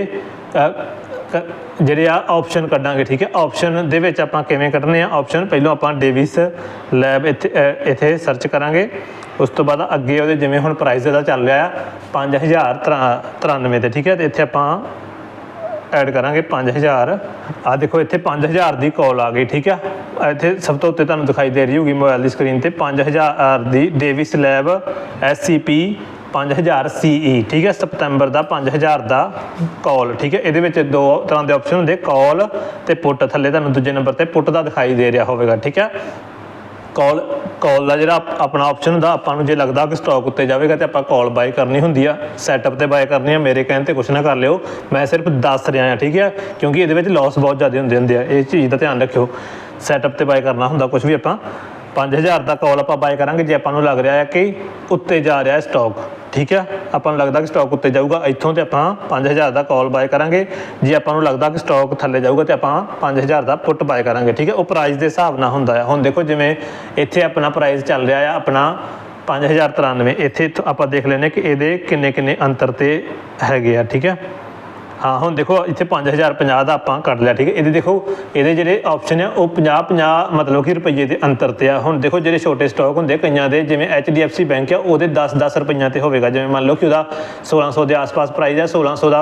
ਜਿਹੜੇ ਆ ਆਪਸ਼ਨ ਕੱਢਾਂਗੇ, ਠੀਕ ਹੈ? ਆਪਸ਼ਨ ਦੇ ਵਿੱਚ ਆਪਾਂ ਕਿਵੇਂ ਕੱਢਨੇ ਆ? ਆਪਸ਼ਨ ਪਹਿਲਾਂ ਆਪਾਂ ਡੇਵਿਸ ਲੈਬ ਇੱਥੇ ਇੱਥੇ ਸਰਚ ਕਰਾਂਗੇ। ਉਸ ਤੋਂ ਬਾਅਦ ਅੱਗੇ ਉਹਦੇ ਜਿਵੇਂ ਹੁਣ ਪ੍ਰਾਈਸ ਇਹਦਾ ਚੱਲ ਰਿਹਾ ਆ 5093 ਤੇ, ਠੀਕ ਹੈ? ਤੇ ਇੱਥੇ ਆਪਾਂ ਐਡ ਕਰਾਂਗੇ 5000 ਆ ਦੇਖੋ, ਇੱਥੇ 5000 ਦੀ ਕਾਲ ਆ ਗਈ, ਠੀਕ ਆ ਇੱਥੇ ਸਭ ਤੋਂ ਉੱਤੇ ਤੁਹਾਨੂੰ ਦਿਖਾਈ ਦੇ ਰਹੀ ਹੋਗੀ ਮੋਬਾਈਲ ਦੀ ਸਕਰੀਨ ਤੇ 5000 ਦੀ ਡੇਵਿਸ ਲੈਬ SCP 5000 CE ਠੀਕ ਹੈ? ਸਤੰਬਰ ਦਾ 5000 ਦਾ ਕਾਲ ਠੀਕ ਹੈ? ਇਹਦੇ ਵਿੱਚ ਦੋ ਤਰ੍ਹਾਂ ਦੇ ਆਪਸ਼ਨ ਹੁੰਦੇ ਕਾਲ ਤੇ ਪੁੱਟ। ਥੱਲੇ ਤੁਹਾਨੂੰ ਦੂਜੇ ਨੰਬਰ ਤੇ ਪੁੱਟ ਦਾ ਦਿਖਾਈ ਦੇ ਰਿਹਾ ਹੋਵੇਗਾ, ਠੀਕ ਹੈ? ਕਾਲ ਕਾਲ ਦਾ ਜਿਹੜਾ ਆਪਣਾ ਆਪਸ਼ਨ ਹੁੰਦਾ, ਆਪਾਂ ਨੂੰ ਜੇ ਲੱਗਦਾ ਕਿ ਸਟਾਕ ਉੱਤੇ ਜਾਵੇਗਾ ਤੇ ਆਪਾਂ ਕਾਲ ਬਾਈ ਕਰਨੀ ਹੁੰਦੀ ਆ। ਸੈਟਅਪ ਤੇ ਬਾਈ ਕਰਨੀ ਆ, ਮੇਰੇ ਕਹਿਣ ਤੇ ਕੁਛ ਨਾ ਕਰ ਲਿਓ। ਮੈਂ ਸਿਰਫ ਦੱਸ ਰਿਹਾ ਹਾਂ, ਠੀਕ ਹੈ? ਕਿਉਂਕਿ ਇਹਦੇ ਵਿੱਚ ਲਾਸ ਬਹੁਤ ਜ਼ਿਆਦਾ ਹੁੰਦੇ ਹੁੰਦੇ ਆ, ਇਹ ਚੀਜ਼ ਦਾ ਧਿਆਨ ਰੱਖਿਓ। ਸੈਟਅਪ ਤੇ ਬਾਈ ਕਰਨਾ ਹੁੰਦਾ ਕੁਝ ਵੀ ਆਪਾਂ 5000 ਦਾ ਕਾਲ ਆਪਾਂ ਬਾਏ ਕਰਾਂਗੇ, ਜੇ ਆਪਾਂ ਨੂੰ ਲੱਗ ਰਿਹਾ ਹੈ ਕਿ ਉੱਤੇ ਜਾ ਰਿਹਾ ਹੈ ਸਟਾਕ ਠੀਕ ਹੈ? ਆਪਾਂ ਨੂੰ ਲੱਗਦਾ ਕਿ ਸਟਾਕ ਉੱਤੇ ਜਾਊਗਾ, ਇੱਥੋਂ ਤੇ ਆਪਾਂ 5000 ਦਾ ਕਾਲ ਬਾਏ ਕਰਾਂਗੇ। ਜੇ ਆਪਾਂ ਨੂੰ ਲੱਗਦਾ ਕਿ ਸਟਾਕ ਥੱਲੇ ਜਾਊਗਾ ਤੇ ਆਪਾਂ 5000 ਦਾ ਪੁੱਟ ਬਾਏ ਕਰਾਂਗੇ, ਠੀਕ ਹੈ? ਉਹ ਪ੍ਰਾਈਸ ਦੇ ਹਿਸਾਬ ਨਾਲ ਹੁੰਦਾ ਹੈ। ਹੁਣ ਦੇਖੋ, ਜਿਵੇਂ ਇੱਥੇ ਆਪਣਾ ਪ੍ਰਾਈਸ ਚੱਲ ਰਿਹਾ ਆ, ਆਪਣਾ 5093 ਇੱਥੇ ਆਪਾਂ ਦੇਖ ਲੈਨੇ ਕਿ ਇਹਦੇ ਕਿੰਨੇ ਕਿੰਨੇ ਅੰਤਰ ਤੇ ਹੈਗੇ ਆ, ਠੀਕ ਹੈ? ਹਾਂ, ਹੁਣ ਦੇਖੋ, ਇੱਥੇ 5050 ਦਾ ਆਪਾਂ ਕੱਢ ਲਿਆ, ਠੀਕ ਹੈ? ਇਹਦੇ ਦੇਖੋ, ਇਹਦੇ ਜਿਹੜੇ ਆਪਸ਼ਨ ਆ, ਉਹ 50 50 ਮਤਲਬ ਕਿ ਰੁਪਈਏ ਦੇ ਅੰਤਰ ਤੇ ਆ। ਹੁਣ ਦੇਖੋ, ਜਿਹੜੇ ਛੋਟੇ ਸਟਾਕ ਹੁੰਦੇ ਕਈਆਂ ਦੇ, ਜਿਵੇਂ HDFC ਬੈਂਕ ਆ, ਉਹਦੇ 10 10 ਰੁਪਈਆਂ ਤੇ ਹੋਵੇਗਾ। ਜਿਵੇਂ ਮੰਨ ਲਓ ਕਿ ਉਹਦਾ 1600 ਦੇ ਆਸ-ਪਾਸ ਪ੍ਰਾਈਸ ਹੈ 1600 ਦਾ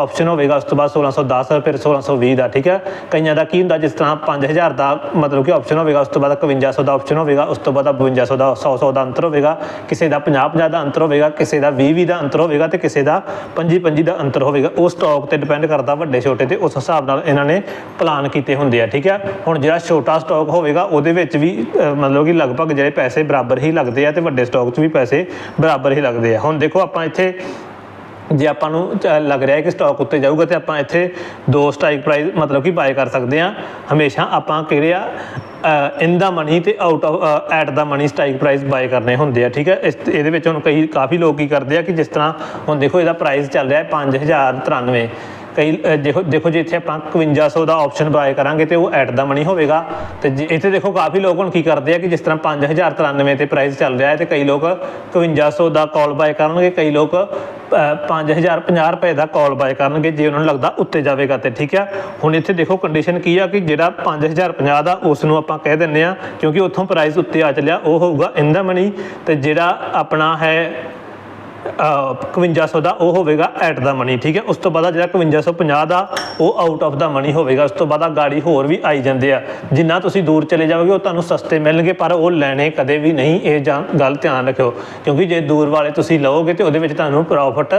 ਆਪਸ਼ਨ ਹੋਵੇਗਾ, ਉਸ ਤੋਂ ਬਾਅਦ 1610 ਫਿਰ 1620 ਦਾ, ਠੀਕ ਹੈ? ਕਈਆਂ ਦਾ ਕੀ ਹੁੰਦਾ, ਜਿਸ ਤਰ੍ਹਾਂ 5000 ਦਾ ਮਤਲਬ ਕਿ ਆਪਸ਼ਨ ਹੋਵੇਗਾ, ਉਸ ਤੋਂ ਬਾਅਦ 5100 ਦਾ ਆਪਸ਼ਨ ਹੋਵੇਗਾ, ਉਸ ਤੋਂ ਬਾਅਦ 5200 ਦਾ 100 100 ਦਾ ਅੰਤਰ ਹੋਵੇਗਾ। ਕਿਸੇ ਦਾ 50 50 ਦਾ ਅੰਤਰ ਹੋਵੇਗਾ, ਕਿਸੇ ਦਾ 20 20 ਦਾ ਅੰਤਰ ਹੋਵੇਗਾ ਤੇ ਕਿਸੇ ਦਾ 25 25 ਦਾ ਅੰਤਰ ਹੋਵੇਗਾ। ਉਹ ਸਟਾਕ ਤੇ ਡਿਪੈਂਡ ਕਰਦਾ ਵੱਡੇ ਛੋਟੇ ਤੇ ਉਸ ਹਿਸਾਬ ਨਾਲ ਇਹਨਾਂ ਨੇ ਪਲਾਨ ਕੀਤੇ ਹੁੰਦੇ ਆ, ਠੀਕ ਹੈ ਹੁਣ ਜਿਹੜਾ ਛੋਟਾ ਸਟਾਕ ਹੋਵੇਗਾ, ਉਹਦੇ ਵਿੱਚ ਵੀ ਮਤਲਬ ਕਿ ਲਗਭਗ ਜਿਹੜੇ ਪੈਸੇ ਬਰਾਬਰ ਹੀ ਲੱਗਦੇ ਆ ਤੇ ਵੱਡੇ ਸਟਾਕ 'ਚ ਵੀ ਪੈਸੇ ਬਰਾਬਰ ਹੀ ਲੱਗਦੇ ਆ। ਹੁਣ ਦੇਖੋ ਆਪਾਂ ਇੱਥੇ ਜੇ ਆਪਾਂ ਨੂੰ ਚ- ਲੱਗ ਰਿਹਾ ਹੈ ਕਿ ਸਟਾਕ ਉੱਤੇ ਜਾਊਗਾ ਤੇ ਆਪਾਂ ਇੱਥੇ ਦੋ ਸਟ੍ਰਾਈਕ ਪ੍ਰਾਈਸ ਮਤਲਬ ਕਿ ਬਾਏ ਕਰ ਸਕਦੇ ਆ ਹਮੇਸ਼ਾ ਆਪਾਂ ਕਿਹੜੇ ਆ ਇਨ ਦਾ ਮਨੀ ਤੇ out of at the money strike price buy ਕਰਨੇ ਹੁੰਦੇ ਆ ਠੀਕ ਹੈ? ਇਸ ਇਹਦੇ ਵਿੱਚ ਹੁਣ ਕਈ ਕਾਫੀ ਲੋਕ ਕੀ ਕਰਦੇ ਆ ਕਿ ਜਿਸ ਤਰ੍ਹਾਂ ਹੁਣ ਦੇਖੋ ਇਹਦਾ ਪ੍ਰਾਈਸ ਚੱਲ ਰਿਹਾ ਹੈ 5093 ਕਈ ਅ, ਦੇਖੋ ਦੇਖੋ ਜੇ ਇੱਥੇ ਆਪਾਂ 5100 ਦਾ ਆਪਸ਼ਨ ਬਾਏ ਕਰਾਂਗੇ ਤੇ ਉਹ ਐਟ ਦਾ ਮਨੀ ਹੋਵੇਗਾ। ਤੇ ਇੱਥੇ ਦੇਖੋ ਕਾਫੀ ਲੋਕ ਹੁਣ ਕੀ ਕਰਦੇ ਆ ਕਿ ਜਿਸ ਤਰ੍ਹਾਂ 5093 ਤੇ ਪ੍ਰਾਈਸ ਚੱਲ ਰਿਹਾ ਹੈ ਤੇ ਕਈ ਲੋਕ 5100 ਦਾ ਕਾਲ ਬਾਏ ਕਰਨਗੇ ਕਈ ਲੋਕ 5050 ਰੁਪਏ ਦਾ ਕਾਲ ਬਾਏ ਕਰਨਗੇ ਜੇ ਉਹਨਾਂ ਨੂੰ ਲੱਗਦਾ ਉੱਤੇ ਜਾਵੇਗਾ ਤੇ, ਠੀਕ ਆ? ਹੁਣ ਇੱਥੇ ਦੇਖੋ ਕੰਡੀਸ਼ਨ ਕੀ ਆ ਕਿ ਜਿਹੜਾ 5050 ਦਾ ਉਸ ਨੂੰ ਆਪਾਂ ਕਹਿ ਦਿੰਨੇ ਆ, ਕਿਉਂਕਿ ਉੱਥੋਂ ਪ੍ਰਾਈਸ ਉੱਤੇ ਆ ਚੱਲਿਆ, ਉਹ ਹੋਊਗਾ ਇਨ ਦਾ ਮਨੀ ਤੇ ਜਿਹੜਾ ਆਪਣਾ ਹੈ 5100 ਦਾ ਉਹ ਹੋਵੇਗਾ ਐਟ ਦਾ ਮਨੀ ਠੀਕ ਹੈ? ਉਸ ਤੋਂ ਬਾਅਦ ਆ ਜਿਹੜਾ 5150 ਦਾ ਉਹ ਆਊਟ ਆਫ ਦਾ ਮਨੀ ਹੋਵੇਗਾ। ਉਸ ਤੋਂ ਬਾਅਦ ਆ ਗਾੜੀ ਹੋਰ ਵੀ ਆਈ ਜਾਂਦੇ ਆ। ਜਿੰਨਾ ਤੁਸੀਂ ਦੂਰ ਚਲੇ ਜਾਓਗੇ ਉਹ ਤੁਹਾਨੂੰ ਸਸਤੇ ਮਿਲਣਗੇ, ਪਰ ਉਹ ਲੈਣੇ ਕਦੇ ਵੀ ਨਹੀਂ, ਇਹ ਜਾਂ- ਗੱਲ ਧਿਆਨ ਰੱਖਿਓ। ਕਿਉਂਕਿ ਜੇ ਦੂਰ ਵਾਲੇ ਤੁਸੀਂ ਲਓਗੇ ਤੇ ਉਹਦੇ ਵਿੱਚ ਤੁਹਾਨੂੰ ਪ੍ਰੋਫਿਟ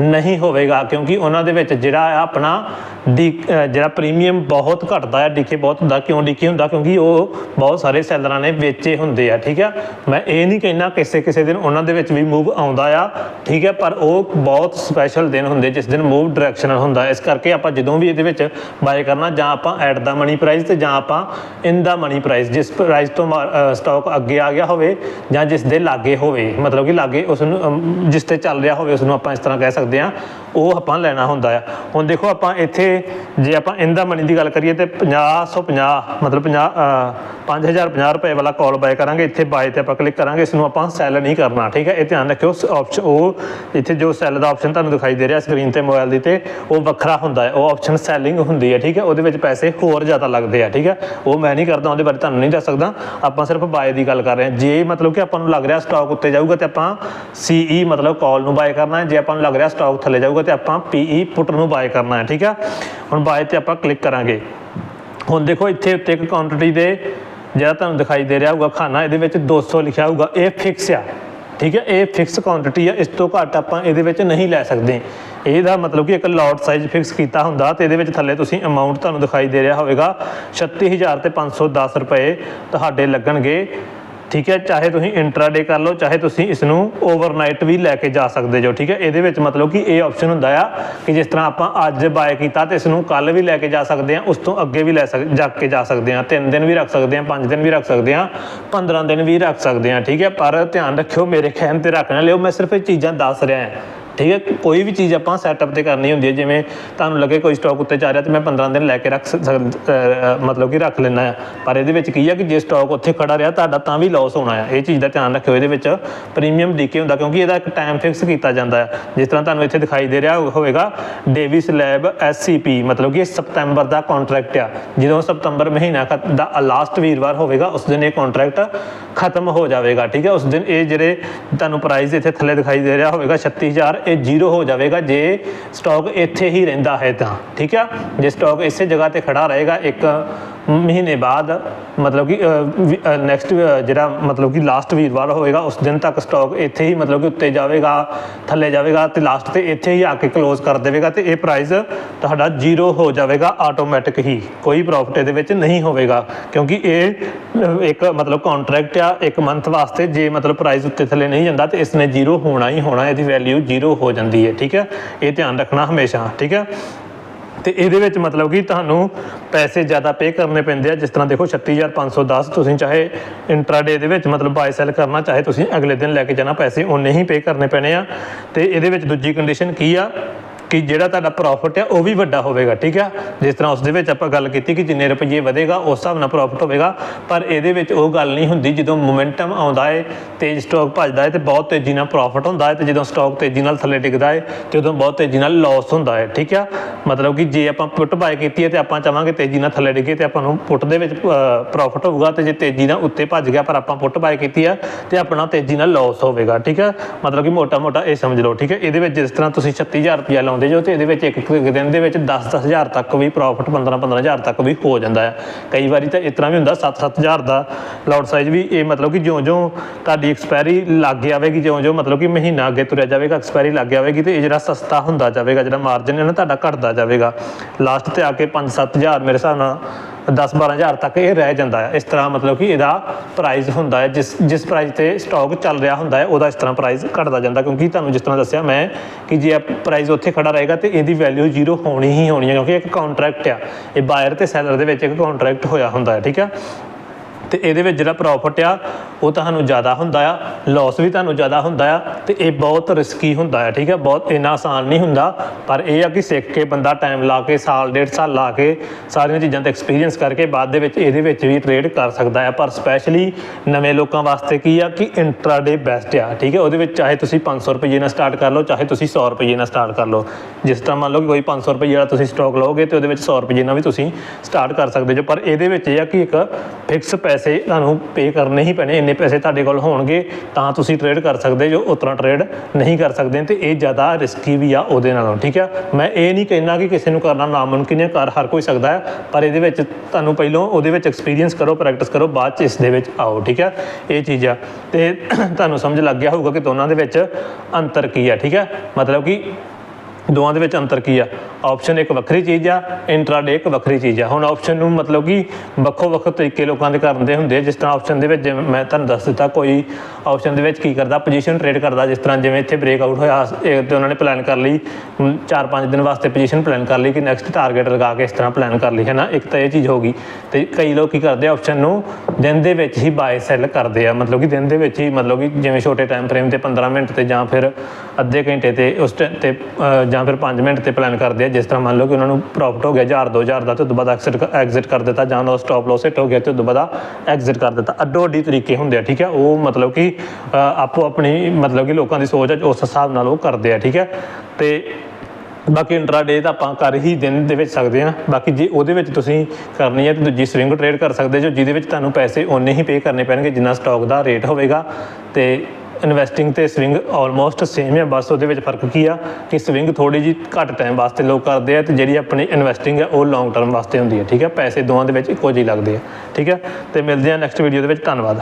ਨਹੀਂ ਹੋਵੇਗਾ, ਕਿਉਂਕਿ ਉਹਨਾਂ ਦੇ ਵਿੱਚ ਜਿਹੜਾ ਆ ਆਪਣਾ ਡੀ ਜਿਹੜਾ ਪ੍ਰੀਮੀਅਮ ਬਹੁਤ ਘਟਦਾ ਹੈ ਡੀਕੇ ਬਹੁਤ ਹੁੰਦਾ। ਕਿਉਂ ਡੀਕੇ ਹੁੰਦਾ? ਕਿਉਂਕਿ ਉਹ ਬਹੁਤ ਸਾਰੇ ਸੈਲਰਾਂ ਨੇ ਵੇਚੇ ਹੁੰਦੇ ਆ, ਠੀਕ ਆ? ਮੈਂ ਇਹ ਨਹੀਂ ਕਹਿਣਾ ਕਿਸੇ ਕਿਸੇ ਦਿਨ ਉਹਨਾਂ ਦੇ ਵਿੱਚ ਵੀ ਮੂਵ ਆਉਂਦਾ ਆ। ਠੀਕ ਹੈ, ਪਰ ਉਹ ਬਹੁਤ ਸਪੈਸ਼ਲ ਦਿਨ ਹੁੰਦੇ ਜਿਸ ਦਿਨ ਮੂਵ ਡਾਇਰੈਕਸ਼ਨਲ ਹੁੰਦਾ। ਇਸ ਕਰਕੇ ਆਪਾਂ ਜਦੋਂ ਵੀ ਇਹਦੇ ਵਿੱਚ ਬਾਏ ਕਰਨਾ, ਜਾਂ ਆਪਾਂ ਐਟ ਦਾ ਮਨੀ ਪ੍ਰਾਈਸ ਤੇ ਜਾਂ ਆਪਾਂ ਇਨ ਦਾ ਮਨੀ ਪ੍ਰਾਈਸ ਜਿਸ ਪ੍ਰਾਈਸ ਤੋਂ ਸਟਾਕ ਅੱਗੇ ਆ ਗਿਆ ਹੋਵੇ, ਜਾਂ ਜਿਸ ਦੇ ਲਾਗੇ ਹੋਵੇ, ਮਤਲਬ ਕਿ ਲਾਗੇ ਉਸ ਨੂੰ ਜਿਸ ਤੇ ਚੱਲ ਰਿਹਾ ਹੋਵੇ, ਉਸ ਨੂੰ ਆਪਾਂ ਇਸ ਤਰ੍ਹਾਂ ਕਹਿ ਸਕਦੇ ਹਾਂ, ਉਹ ਆਪਾਂ ਲੈਣਾ ਹੁੰਦਾ ਆ। ਹੁਣ ਦੇਖੋ ਆਪਾਂ ਇੱਥੇ, ਜੇ ਆਪਾਂ ਇਨ ਦਾ ਮਨੀ ਦੀ ਗੱਲ ਕਰੀਏ ਤੇ 5050 ਮਤਲਬ 50 5050 ਰੁਪਏ ਵਾਲਾ ਕਾਲ ਬਾਏ ਕਰਾਂਗੇ, ਇੱਥੇ ਬਾਏ ਤੇ ਆਪਾਂ ਕਲਿੱਕ ਕਰਾਂਗੇ, ਇਸ ਨੂੰ ਆਪਾਂ ਸੈਲ ਨਹੀਂ ਕਰਨਾ, ਠੀਕ ਹੈ? ਇਹ ਧਿਆਨ ਰੱਖਿਓ ਆਪਸ਼ਨ ਉਹ ਇੱਥੇ ਜੋ ਸੈਲ ਦਾ ਆਪਸ਼ਨ ਤੁਹਾਨੂੰ ਦਿਖਾਈ ਦੇ ਰਿਹਾ ਸਕਰੀਨ ਤੇ ਮੋਬਾਈਲ ਦੀ ਤੇ, ਉਹ ਵੱਖਰਾ ਹੁੰਦਾ ਹੈ। ਉਹ ਆਪਸ਼ਨ ਸੈਲਿੰਗ ਹੁੰਦੀ ਹੈ, ਠੀਕ ਹੈ? ਉਹਦੇ ਵਿੱਚ ਪੈਸੇ ਹੋਰ ਜ਼ਿਆਦਾ ਲੱਗਦੇ ਆ, ਠੀਕ ਹੈ? ਉਹ ਮੈਂ ਨਹੀਂ ਕਰਦਾ, ਉਹਦੇ ਬਾਰੇ ਤੁਹਾਨੂੰ ਨਹੀਂ ਦੱਸ ਸਕਦਾ। ਆਪਾਂ ਸਿਰਫ ਬਾਏ ਦੀ ਗੱਲ ਕਰ ਰਹੇ ਹਾਂ। ਜੇ ਮਤਲਬ ਕਿ ਆਪਾਂ ਨੂੰ ਲੱਗ ਰਿਹਾ ਸਟਾਕ ਉੱਤੇ ਜਾਊਗਾ ਤੇ ਆਪਾਂ ਸੀਈ ਮਤਲਬ ਕਾਲ ਨੂੰ ਬਾਏ ਕਰਨਾ ਹੈ। ਜੇ ਆਪਾਂ ਨੂੰ ਲੱਗ ਰਿਹਾ ਸਟਾਕ ਥੱਲੇ ਜਾਊਗਾ ਤੇ ਆਪਾਂ ਪੀਈ ਪੁੱਟ ਨੂੰ ਬਾਏ ਕਰਨਾ ਹੈ, ਠੀਕ ਹੈ? ਹੁਣ ਬਾਏ ਤੇ ਆਪਾਂ ਕਲਿੱਕ ਕਰਾਂਗੇ। ਹੁਣ ਦੇਖੋ, ਇੱਥੇ ਉੱਤੇ ਇੱਕ ਕੁਆਂਟੀਟੀ ਦੇ ਜਿਹੜਾ ਤੁਹਾਨੂੰ ਦਿਖਾਈ ਦੇ ਰਿਹਾ ਹੋਊਗਾ ਖਾਨਾ, ਇਹਦੇ ਵਿੱਚ 200 ਲਿਖਿਆ ਹੋਊਗਾ। ਇਹ ਫਿਕਸ ਆ। ਠੀਕ ਹੈ, ਇਹ ਫਿਕਸ ਕੁਆਂਟੀਟੀ ਆ, ਇਸ ਤੋਂ ਘੱਟ ਆਪਾਂ ਇਹਦੇ ਵਿੱਚ ਨਹੀਂ ਲੈ ਸਕਦੇ। ਇਹਦਾ ਮਤਲਬ ਕਿ ਇੱਕ ਲੋਟ ਸਾਈਜ਼ ਫਿਕਸ ਕੀਤਾ ਹੁੰਦਾ ਤੇ ਇਹਦੇ ਵਿੱਚ ਥੱਲੇ ਤੁਸੀਂ ਅਮਾਉਂਟ ਤੁਹਾਨੂੰ ਦਿਖਾਈ ਦੇ ਰਿਹਾ ਹੋਵੇਗਾ 36000 ਤੇ 510 ਰੁਪਏ ਤੁਹਾਡੇ ਲੱਗਣਗੇ। ਠੀਕ ਹੈ, ਚਾਹੇ ਤੁਸੀਂ ਇੰਟਰਾਡੇ ਕਰ ਲਓ, ਚਾਹੇ ਤੁਸੀਂ ਇਸ ਨੂੰ ਓਵਰਨਾਈਟ ਵੀ ਲੈ ਕੇ ਜਾ ਸਕਦੇ ਜੋ, ਠੀਕ ਹੈ। ਇਹਦੇ ਵਿੱਚ ਮਤਲਬ ਕਿ ਇਹ ਆਪਸ਼ਨ ਹੁੰਦਾ ਆ ਕਿ ਜਿਸ ਤਰ੍ਹਾਂ ਆਪਾਂ ਅੱਜ ਬਾਏ ਕੀਤਾ ਤੇ ਇਸ ਨੂੰ ਕੱਲ ਵੀ ਲੈ ਕੇ ਜਾ ਸਕਦੇ ਆ ਉਸ ਤੋਂ ਅੱਗੇ ਵੀ ਲੈ ਸਕ, ਜਾ ਕੇ ਜਾ ਸਕਦੇ ਆ 3 ਦਿਨ ਵੀ ਰੱਖ ਸਕਦੇ ਆ 5 ਦਿਨ ਵੀ ਰੱਖ ਸਕਦੇ ਆ 15 ਦਿਨ ਵੀ ਰੱਖ ਸਕਦੇ ਆ ਠੀਕ ਹੈ। ਪਰ ਧਿਆਨ ਰੱਖਿਓ, ਮੇਰੇ ਕਹਿਣ ਤੇ ਰੱਖ ਨਾ ਲਿਓ, ਮੈਂ ਸਿਰਫ ਇਹ ਚੀਜ਼ਾਂ ਦੱਸ ਰਿਹਾ ਹਾਂ। ਠੀਕ ਹੈ? ਕੋਈ ਵੀ ਚੀਜ਼ ਆਪਾਂ ਸੈਟਅਪ ਤੇ ਕਰਨੀ ਹੁੰਦੀ ਹੈ, ਜਿਵੇਂ ਤੁਹਾਨੂੰ ਲੱਗੇ ਕੋਈ ਸਟਾਕ ਉੱਤੇ ਜਾ ਰਿਹਾ ਤੇ ਮੈਂ 15 ਦਿਨ ਲੈ ਕੇ ਰੱਖ ਸਕ- ਮਤਲਬ ਕਿ ਰੱਖ ਲੈਣਾ ਆ ਪਰ ਇਹਦੇ ਵਿੱਚ ਕੀ ਆ ਕਿ ਜੇ ਸਟਾਕ ਉੱਥੇ ਖੜਾ ਰਿਹਾ, ਤੁਹਾਡਾ ਤਾਂ ਵੀ ਲਾਸ ਹੋਣਾ ਆ। ਇਹ ਚੀਜ਼ ਦਾ ਧਿਆਨ ਰੱਖਿਓ, ਇਹਦੇ ਵਿੱਚ ਪ੍ਰੀਮੀਅਮ ਡੀਕੇ ਹੁੰਦਾ, ਕਿਉਂਕਿ ਇਹਦਾ ਇੱਕ ਟਾਈਮ ਫਿਕਸ ਕੀਤਾ ਜਾਂਦਾ ਹੈ। ਜਿਸ ਤਰ੍ਹਾਂ ਤੁਹਾਨੂੰ ਇੱਥੇ ਦਿਖਾਈ ਦੇ ਰਿਹਾ ਹੋਵੇਗਾ ਡੇਵਿਸ ਲੈਬ ਐਸਸੀਪੀ ਮਤਲਬ ਕਿ ਸਤੰਬਰ ਦਾ ਕੰਟਰੈਕਟ ਆ। ਜਦੋਂ ਸਤੰਬਰ ਮਹੀਨਾ ਖਤ- ਦਾ ਲਾਸਟ ਵੀਰਵਾਰ ਹੋਵੇਗਾ, ਉਸ ਦਿਨ ਇਹ ਕੰਟਰੈਕਟ ਖਤਮ ਹੋ ਜਾਵੇਗਾ, ਠੀਕ ਹੈ? ਉਸ ਦਿਨ ਇਹ ਜਿਹੜੇ ਤੁਹਾਨੂੰ ਪ੍ਰਾਈਸ ਇੱਥੇ ਥੱਲੇ ਦਿਖਾਈ ਦੇ ਰਿਹਾ ਹੋਵੇਗਾ 36000 ਇਹ ਜ਼ੀਰੋ ਹੋ ਜਾਵੇਗਾ, ਜੇ ਸਟਾਕ ਇੱਥੇ ਹੀ ਰਹਿੰਦਾ ਹੈ ਤਾਂ। ਠੀਕ ਆ? ਜੇ ਸਟਾਕ ਇਸੇ ਜਗ੍ਹਾ ਤੇ ਖੜਾ ਰਹੇਗਾ, ਇੱਕ ਮਹੀਨੇ ਬਾਅਦ, ਮਤਲਬ ਕਿ ਨੈਕਸਟ ਜਿਹੜਾ ਮਤਲਬ ਕਿ ਲਾਸਟ ਵੀਰਵਾਰ ਹੋਵੇਗਾ ਉਸ ਦਿਨ ਤੱਕ ਸਟਾਕ ਇੱਥੇ ਹੀ ਮਤਲਬ ਕਿ ਉੱਤੇ ਜਾਵੇਗਾ, ਥੱਲੇ ਜਾਵੇਗਾ ਤੇ ਲਾਸਟ ਤੇ ਇੱਥੇ ਹੀ ਆ ਕੇ ਕਲੋਜ਼ ਕਰ ਦੇਵੇਗਾ ਤੇ ਇਹ ਪ੍ਰਾਈਸ ਤੁਹਾਡਾ ਜ਼ੀਰੋ ਹੋ ਜਾਵੇਗਾ ਆਟੋਮੈਟਿਕ ਹੀ। ਕੋਈ ਪ੍ਰੋਫਿਟ ਇਹਦੇ ਵਿੱਚ ਨਹੀਂ ਹੋਵੇਗਾ, ਕਿਉਂਕਿ ਇਹ ਇੱਕ ਮਤਲਬ ਕੰਟਰੈਕਟ ਆ, ਇੱਕ ਮੰਥ ਵਾਸਤੇ ਜੇ ਮਤਲਬ ਪ੍ਰਾਈਸ ਉੱਤੇ ਥੱਲੇ ਨਹੀਂ ਜਾਂਦਾ ਤੇ ਇਸ ਨੇ ਜ਼ੀਰੋ ਹੋਣਾ ਹੀ ਹੋਣਾ, ਇਹਦੀ ਵੈਲਿਊ ਜ਼ੀਰੋ ਹੋ ਜਾਂਦੀ ਹੈ, ਠੀਕ ਹੈ? ਇਹ ਧਿਆਨ ਰੱਖਣਾ ਹਮੇਸ਼ਾ, ਠੀਕ ਹੈ? ਤੇ ਇਹਦੇ ਵਿੱਚ ਮਤਲਬ ਕਿ ਤੁਹਾਨੂੰ ਪੈਸੇ ਜ਼ਿਆਦਾ ਪੇ ਕਰਨੇ ਪੈਂਦੇ ਆ, ਜਿਸ ਤਰ੍ਹਾਂ ਦੇਖੋ 36510 ਤੁਸੀਂ ਚਾਹੇ ਇੰਟਰਾਡੇ ਦੇ ਵਿੱਚ ਮਤਲਬ ਬਾਈ ਸੈਲ ਕਰਨਾ, ਚਾਹੇ ਤੁਸੀਂ ਅਗਲੇ ਦਿਨ ਲੈ ਕੇ ਜਾਣਾ, ਪੈਸੇ ਉਨੇ ਹੀ ਪੇ ਕਰਨੇ ਪੈਣੇ ਆ। ਤੇ ਇਹਦੇ ਵਿੱਚ ਦੂਜੀ ਕੰਡੀਸ਼ਨ ਕੀ ਆ? ਕਿ ਜਿਹੜਾ ਤੁਹਾਡਾ ਪ੍ਰੋਫਿਟ ਆ ਉਹ ਵੀ ਵੱਡਾ ਹੋਵੇਗਾ, ਠੀਕ ਹੈ? ਜਿਸ ਤਰ੍ਹਾਂ ਉਸ ਦੇ ਵਿੱਚ ਆਪਾਂ ਗੱਲ ਕੀਤੀ ਕਿ ਜਿੰਨੇ ਰੁਪਏ ਵਧੇਗਾ, ਉਸ ਹਿਸਾਬ ਨਾਲ ਪ੍ਰੋਫਿਟ ਹੋਵੇਗਾ। ਪਰ ਇਹਦੇ ਵਿੱਚ ਉਹ ਗੱਲ ਨਹੀਂ ਹੁੰਦੀ, ਜਦੋਂ ਮੋਮੈਂਟਮ ਆਉਂਦਾ ਹੈ ਤੇਜ਼ ਸਟਾਕ ਭੱਜਦਾ ਹੈ ਤੇ ਬਹੁਤ ਤੇਜ਼ੀ ਨਾਲ ਪ੍ਰੋਫਿਟ ਹੁੰਦਾ ਹੈ ਤੇ ਜਦੋਂ ਸਟਾਕ ਤੇਜ਼ੀ ਨਾਲ ਥੱਲੇ ਡਿੱਗਦਾ ਹੈ ਤੇ ਉਦੋਂ ਬਹੁਤ ਤੇਜ਼ੀ ਨਾਲ ਲਾਸ ਹੁੰਦਾ ਹੈ ਠੀਕ ਹੈ? ਮਤਲਬ ਕਿ ਜੇ ਆਪਾਂ ਪੁੱਟ ਬਾਏ ਕੀਤੀ ਹੈ ਤੇ ਆਪਾਂ ਚਾਹਾਂਗੇ ਤੇਜ਼ੀ ਨਾਲ ਥੱਲੇ ਡਿੱਗੇ ਤੇ ਆਪਾਂ ਨੂੰ ਪੁੱਟ ਦੇ ਵਿੱਚ ਪ੍ਰੋਫਿਟ ਹੋਊਗਾ ਤੇ ਜੇ ਤੇਜ਼ੀ ਨਾਲ ਉੱਤੇ ਭੱਜ ਗਿਆ ਪਰ ਆਪਾਂ ਪੁੱਟ ਬਾਏ ਕੀਤੀ ਹੈ ਤੇ ਆਪਣਾ ਤੇਜ਼ੀ ਨਾਲ ਲਾਸ ਹੋਵੇਗਾ, ਠੀਕ ਹੈ? ਮਤਲਬ ਕਿ ਮੋਟਾ ਮੋਟਾ ਇਹ ਸਮਝ ਲਓ, ਠੀਕ ਹੈ? ਇਹਦੇ ਵਿੱਚ ਜਿਸ ਤਰ੍ਹਾਂ ਤੁਸੀਂ 36000 ਰੁਪਇਆ ਲਾਉਂਦੇ ਜੋ ਤੇ ਇਹਦੇ ਵਿੱਚ ਇੱਕ ਦਿਨ ਦੇ ਵਿੱਚ 10-10000 ਤੱਕ ਵੀ ਪ੍ਰੋਫਿਟ 15-15000 ਤੱਕ ਵੀ ਹੋ ਜਾਂਦਾ ਹੈ। ਕਈ ਵਾਰੀ ਤਾਂ ਇਸ ਤਰ੍ਹਾਂ ਵੀ ਹੁੰਦਾ 7-7000 ਦਾ ਲੋਟ ਸਾਈਜ਼ ਵੀ ਇਹ ਮਤਲਬ ਕਿ ਜਿਉਂ-ਜਿਉਂ ਤੁਹਾਡੀ ਐਕਸਪਾਇਰੀ ਲੱਗ ਜਾਵੇਗੀ, ਜਿਉਂ-ਜਿਉਂ ਮਤਲਬ ਕਿ ਮਹੀਨਾ ਅੱਗੇ ਤੁਰਿਆ ਜਾਵੇਗਾ ਐਕਸਪਾਇਰੀ ਲੱਗ ਜਾਵੇਗੀ ਤੇ ਇਹ ਜਿਹੜਾ ਸਸਤਾ ਹੁੰਦਾ ਜਾਵੇਗਾ, ਜਿਹੜਾ ਮਾਰਜਨ ਹੈ ਨਾ ਤੁਹਾਡਾ ਘਟਦਾ ਜਾਵੇਗਾ। ਲਾਸਟ ਤੇ ਆ ਕੇ 5-7000 ਮੇਰੇ ਹਿਸਾਬ ਨਾਲ 10-12000 ਤੱਕ ਇਹ ਰਹਿ ਜਾਂਦਾ ਹੈ। ਇਸ ਤਰ੍ਹਾਂ ਮਤਲਬ ਕਿ ਇਹਦਾ ਪ੍ਰਾਈਸ ਹੁੰਦਾ ਹੈ। ਜਿਸ ਜਿਸ ਪ੍ਰਾਈਸ ਤੇ ਸਟਾਕ ਚੱਲ ਰਿਹਾ ਹੁੰਦਾ ਹੈ, ਉਹਦਾ ਇਸ ਤਰ੍ਹਾਂ ਪ੍ਰਾਈਸ ਘਟਦਾ ਜਾਂਦਾ ਕਿਉਂਕਿ ਤੁਹਾਨੂੰ ਜਿਸ ਤਰ੍ਹਾਂ ਦੱਸਿਆ ਮੈਂ ਕਿ ਜੇ ਪ੍ਰਾਈਸ ਉੱਥੇ ਖੜਾ ਰਹੇਗਾ ਤੇ ਇਹਦੀ ਵੈਲਿਊ ਜ਼ੀਰੋ ਹੋਣੀ ਹੀ ਹੋਣੀ ਹੈ। ਕਿਉਂਕਿ ਇੱਕ ਕੰਟਰੈਕਟ ਆ। ਇਹ ਬਾਇਰ ਤੇ ਸੈਲਰ ਦੇ ਵਿੱਚ ਇੱਕ ਕੰਟਰੈਕਟ ਹੋਇਆ ਹੁੰਦਾ ਹੈ, ਠੀਕ ਹੈ ਤੇ ਇਹਦੇ ਵਿੱਚ ਜਿਹੜਾ ਪ੍ਰੋਫਿਟ ਆ, ਉਹ ਤੁਹਾਨੂੰ ਜ਼ਿਆਦਾ ਹੁੰਦਾ ਆ ਲਾਸ ਵੀ ਤੁਹਾਨੂੰ ਜ਼ਿਆਦਾ ਹੁੰਦਾ ਆ, ਤੇ ਇਹ ਬਹੁਤ ਰਿਸਕੀ ਹੁੰਦਾ ਆ, ਠੀਕ ਆ? ਬਹੁਤ ਇੰਨਾ ਆਸਾਨ ਨਹੀਂ ਹੁੰਦਾ, ਪਰ ਇਹ ਆ ਕਿ ਸਿੱਖ ਕੇ ਬੰਦਾ ਟਾਈਮ ਲਾ ਕੇ, ਸਾਲ, ਡੇਢ ਸਾਲ ਲਾ ਕੇ ਸਾਰੀਆਂ ਚੀਜ਼ਾਂ ਤੇ ਐਕਸਪੀਰੀਅੰਸ ਕਰਕੇ ਬਾਅਦ ਦੇ ਵਿੱਚ ਇਹਦੇ ਵਿੱਚ ਵੀ ਟ੍ਰੇਡ ਕਰ ਸਕਦਾ ਆ। ਪਰ ਸਪੈਸ਼ਲੀ ਨਵੇਂ ਲੋਕਾਂ ਵਾਸਤੇ ਕੀ ਆ ਕਿ ਇੰਟਰਾਡੇ ਬੈਸਟ ਆ, ਠੀਕ ਹੈ ਉਹਦੇ ਵਿੱਚ ਚਾਹੇ ਤੁਸੀਂ 500 ਰੁਪਏ ਨਾਲ ਸਟਾਰਟ ਕਰ ਲਓ, ਚਾਹੇ ਤੁਸੀਂ 100 ਰੁਪਏ ਨਾਲ ਸਟਾਰਟ ਕਰ ਲਓ। ਜਿਸ ਤਰ੍ਹਾਂ ਮੰਨ ਲਓ ਕਿ ਕੋਈ 500 ਰੁਪਏ ਵਾਲਾ ਤੁਸੀਂ ਸਟਾਕ ਲਓਗੇ ਤੇ ਉਹਦੇ ਵਿੱਚ 100 ਰੁਪਏ ਨਾਲ ਵੀ ਤੁਸੀਂ ਸਟਾਰਟ ਕਰ ਸਕਦੇ ਜੋ। ਪਰ ਇਹਦੇ ਵਿੱਚ ਇਹ ਆ ਕਿ ਇੱਕ ਫਿਕਸ ਪੈਸੇ ਪੈਸੇ ਤੁਹਾਨੂੰ ਪੇ ਕਰਨੇ ਹੀ ਪੈਣੇ, ਇੰਨੇ ਪੈਸੇ ਤੁਹਾਡੇ ਕੋਲ ਹੋਣਗੇ, ਤਾਂ ਤੁਸੀਂ ਟ੍ਰੇਡ ਕਰ ਸਕਦੇ ਜੋ ਉਤਰਾ ਟ੍ਰੇਡ ਨਹੀਂ ਕਰ ਸਕਦੇ ਤੇ ਇਹ ਜ਼ਿਆਦਾ ਰਿਸਕੀ ਵੀ ਆ ਉਹਦੇ ਨਾਲੋਂ, ਠੀਕ ਆ? ਮੈਂ ਇਹ ਨਹੀਂ ਕਹਿਣਾ ਕਿ ਕਿਸੇ ਨੂੰ ਕਰਨਾ ਨਾਮੁਮਕਿਨ ਹੈ ਕਰ ਹਰ ਕੋਈ ਸਕਦਾ ਹੈ, ਪਰ ਇਹਦੇ ਵਿੱਚ ਤੁਹਾਨੂੰ ਪਹਿਲਾਂ ਉਹਦੇ ਵਿੱਚ ਐਕਸਪੀਰੀਅੰਸ ਕਰੋ ਪ੍ਰੈਕਟਿਸ ਕਰੋ, ਬਾਅਦ ਚ ਇਸ ਦੇ ਵਿੱਚ ਆਓ, ਠੀਕ ਹੈ ਇਹ ਚੀਜ਼ ਆ। ਤੇ ਤੁਹਾਨੂੰ ਸਮਝ ਲੱਗ ਗਿਆ ਹੋਊਗਾ ਕਿ ਦੋਨਾਂ ਦੇ ਵਿੱਚ ਅੰਤਰ ਕੀ ਆ, ਠੀਕ ਹੈ ਮਤਲਬ ਕਿ ਦੋਵਾਂ ਦੇ ਵਿੱਚ ਅੰਤਰ ਕੀ ਆ? ਆਪਸ਼ਨ ਇੱਕ ਵੱਖਰੀ ਚੀਜ਼ ਆ ਇੰਟਰਾਡੇ ਇੱਕ ਵੱਖਰੀ ਚੀਜ਼ ਆ। ਹੁਣ ਆਪਸ਼ਨ ਨੂੰ ਮਤਲਬ ਕਿ ਵੱਖੋ ਵੱਖ ਤਰੀਕੇ ਲੋਕਾਂ ਦੇ ਕਰਨ ਦੇ ਹੁੰਦੇ ਆ। ਜਿਸ ਤਰ੍ਹਾਂ ਆਪਸ਼ਨ ਦੇ ਵਿੱਚ ਜਿਵੇਂ ਮੈਂ ਤੁਹਾਨੂੰ ਦੱਸ ਦਿੱਤਾ ਕੋਈ ਆਪਸ਼ਨ ਦੇ ਵਿੱਚ ਕੀ ਕਰਦਾ ਪੋਜੀਸ਼ਨ ਟ੍ਰੇਡ ਕਰਦਾ ਜਿਸ ਤਰ੍ਹਾਂ ਜਿਵੇਂ ਇੱਥੇ ਬ੍ਰੇਕਆਊਟ ਹੋਇਆ ਇਹ ਤੇ ਉਹਨਾਂ ਨੇ ਪਲਾਨ ਕਰ ਲਈ 4-5 ਦਿਨ ਵਾਸਤੇ ਪੋਜੀਸ਼ਨ ਪਲਾਨ ਕਰ ਲਈ ਕਿ ਨੈਕਸਟ ਟਾਰਗੇਟ ਲਗਾ ਕੇ ਇਸ ਤਰ੍ਹਾਂ ਪਲਾਨ ਕਰ ਲਈ ਹੈ ਨਾ ਇੱਕ ਤਾਂ ਇਹ ਚੀਜ਼ ਹੋ ਗਈ। ਤੇ ਕਈ ਲੋਕ ਕੀ ਕਰਦੇ ਆ ਆਪਸ਼ਨ ਨੂੰ ਦਿਨ ਦੇ ਵਿੱਚ ਹੀ ਬਾਏ ਸੈਲ ਕਰਦੇ ਆ। ਮਤਲਬ ਕਿ ਦਿਨ ਦੇ ਵਿੱਚ ਹੀ ਮਤਲਬ ਕਿ ਜਿਵੇਂ ਛੋਟੇ ਟਾਈਮ ਫਰੇਮ ਤੇ 15 ਮਿੰਟ ਤੇ ਜਾਂ ਫਿਰ ਅੱਧੇ ਘੰਟੇ ਤੇ ਉਸ ਟ- ਤੇ ਅ, ਜਾਂ ਫਿਰ 5 ਮਿੰਟ ਤੇ ਪਲਾਨ ਕਰਦੇ ਆ, ਜਿਸ ਤਰ੍ਹਾਂ ਮੰਨ ਲਓ ਕਿ ਉਹਨਾਂ ਨੂੰ ਪ੍ਰੋਫਿਟ ਹੋ ਗਿਆ 1000 2000 ਦਾ, ਤੇ ਉਦੋਂ ਬਾਅਦ ਐਕਸਿਟ ਐਗਜ਼ਿਟ ਕਰ ਦਿੱਤਾ ਜਾਂ ਉਹਨਾਂ ਦਾ ਸਟਾਪ ਲਾਸ ਹਿੱਟ ਹੋ ਗਿਆ ਤੇ ਉਦੋਂ ਬਾਅਦ ਐਗਜ਼ਿਟ ਕਰ ਦਿੱਤਾ। ਅੱਡੋ ਅੱਡੀ ਤਰੀਕੇ ਹੁੰਦੇ ਆ, ਠੀਕ ਹੈ ਉਹ ਮਤਲਬ ਕਿ ਆਪੋ ਆਪਣੀ ਮਤਲਬ ਕਿ ਲੋਕਾਂ ਦੀ ਸੋਚ ਹੈ ਉਸ ਹਿਸਾਬ ਨਾਲ ਉਹ ਕਰਦੇ ਆ, ਠੀਕ ਹੈ ਤੇ ਬਾਕੀ ਇੰਟਰਾਡੇ ਤਾਂ ਆਪਾਂ ਕਰ ਹੀ ਦਿਨ ਦੇ ਵਿੱਚ ਸਕਦੇ ਹਾਂ ਬਾਕੀ ਜੇ ਉਹਦੇ ਵਿੱਚ ਤੁਸੀਂ ਕਰਨੀ ਹੈ ਤਾਂ ਦੂਜੀ ਸਵਿੰਗ ਟ੍ਰੇਡ ਕਰ ਸਕਦੇ ਜੋ, ਜਿਹਦੇ ਵਿੱਚ ਤੁਹਾਨੂੰ ਪੈਸੇ ਓਨੇ ਹੀ ਪੇ ਕਰਨੇ ਪੈਣਗੇ, ਜਿੰਨਾ ਸਟਾਕ ਦਾ ਰੇਟ ਹੋਵੇਗਾ। ਤੇ ਇਨਵੈਸਟਿੰਗ ਤੇ ਸਵਿੰਗ ਆਲਮੋਸਟ ਸੇਮ ਹੈ ਬਸ ਉਹਦੇ ਵਿੱਚ ਫ਼ਰਕ ਕੀ ਆ ਕਿ ਸਵਿੰਗ ਥੋੜੀ ਜੀ ਘੱਟ ਟਾਈਮ ਵਾਸਤੇ ਲੋਕ ਕਰਦੇ ਆ ਤੇ ਜਿਹੜੀ ਆਪਣੀ ਇਨਵੈਸਟਿੰਗ ਹੈ ਉਹ ਲੌਂਗ ਟਰਮ ਵਾਸਤੇ ਹੁੰਦੀ ਹੈ ਠੀਕ ਹੈ ਪੈਸੇ ਦੋਵਾਂ ਦੇ ਵਿੱਚ ਇੱਕੋ ਜਿਹੇ ਲੱਗਦੇ ਆ, ਠੀਕ ਹੈ ਤੇ ਮਿਲਦੇ ਆ ਨੈਕਸਟ ਵੀਡੀਓ ਦੇ ਵਿੱਚ, ਧੰਨਵਾਦ।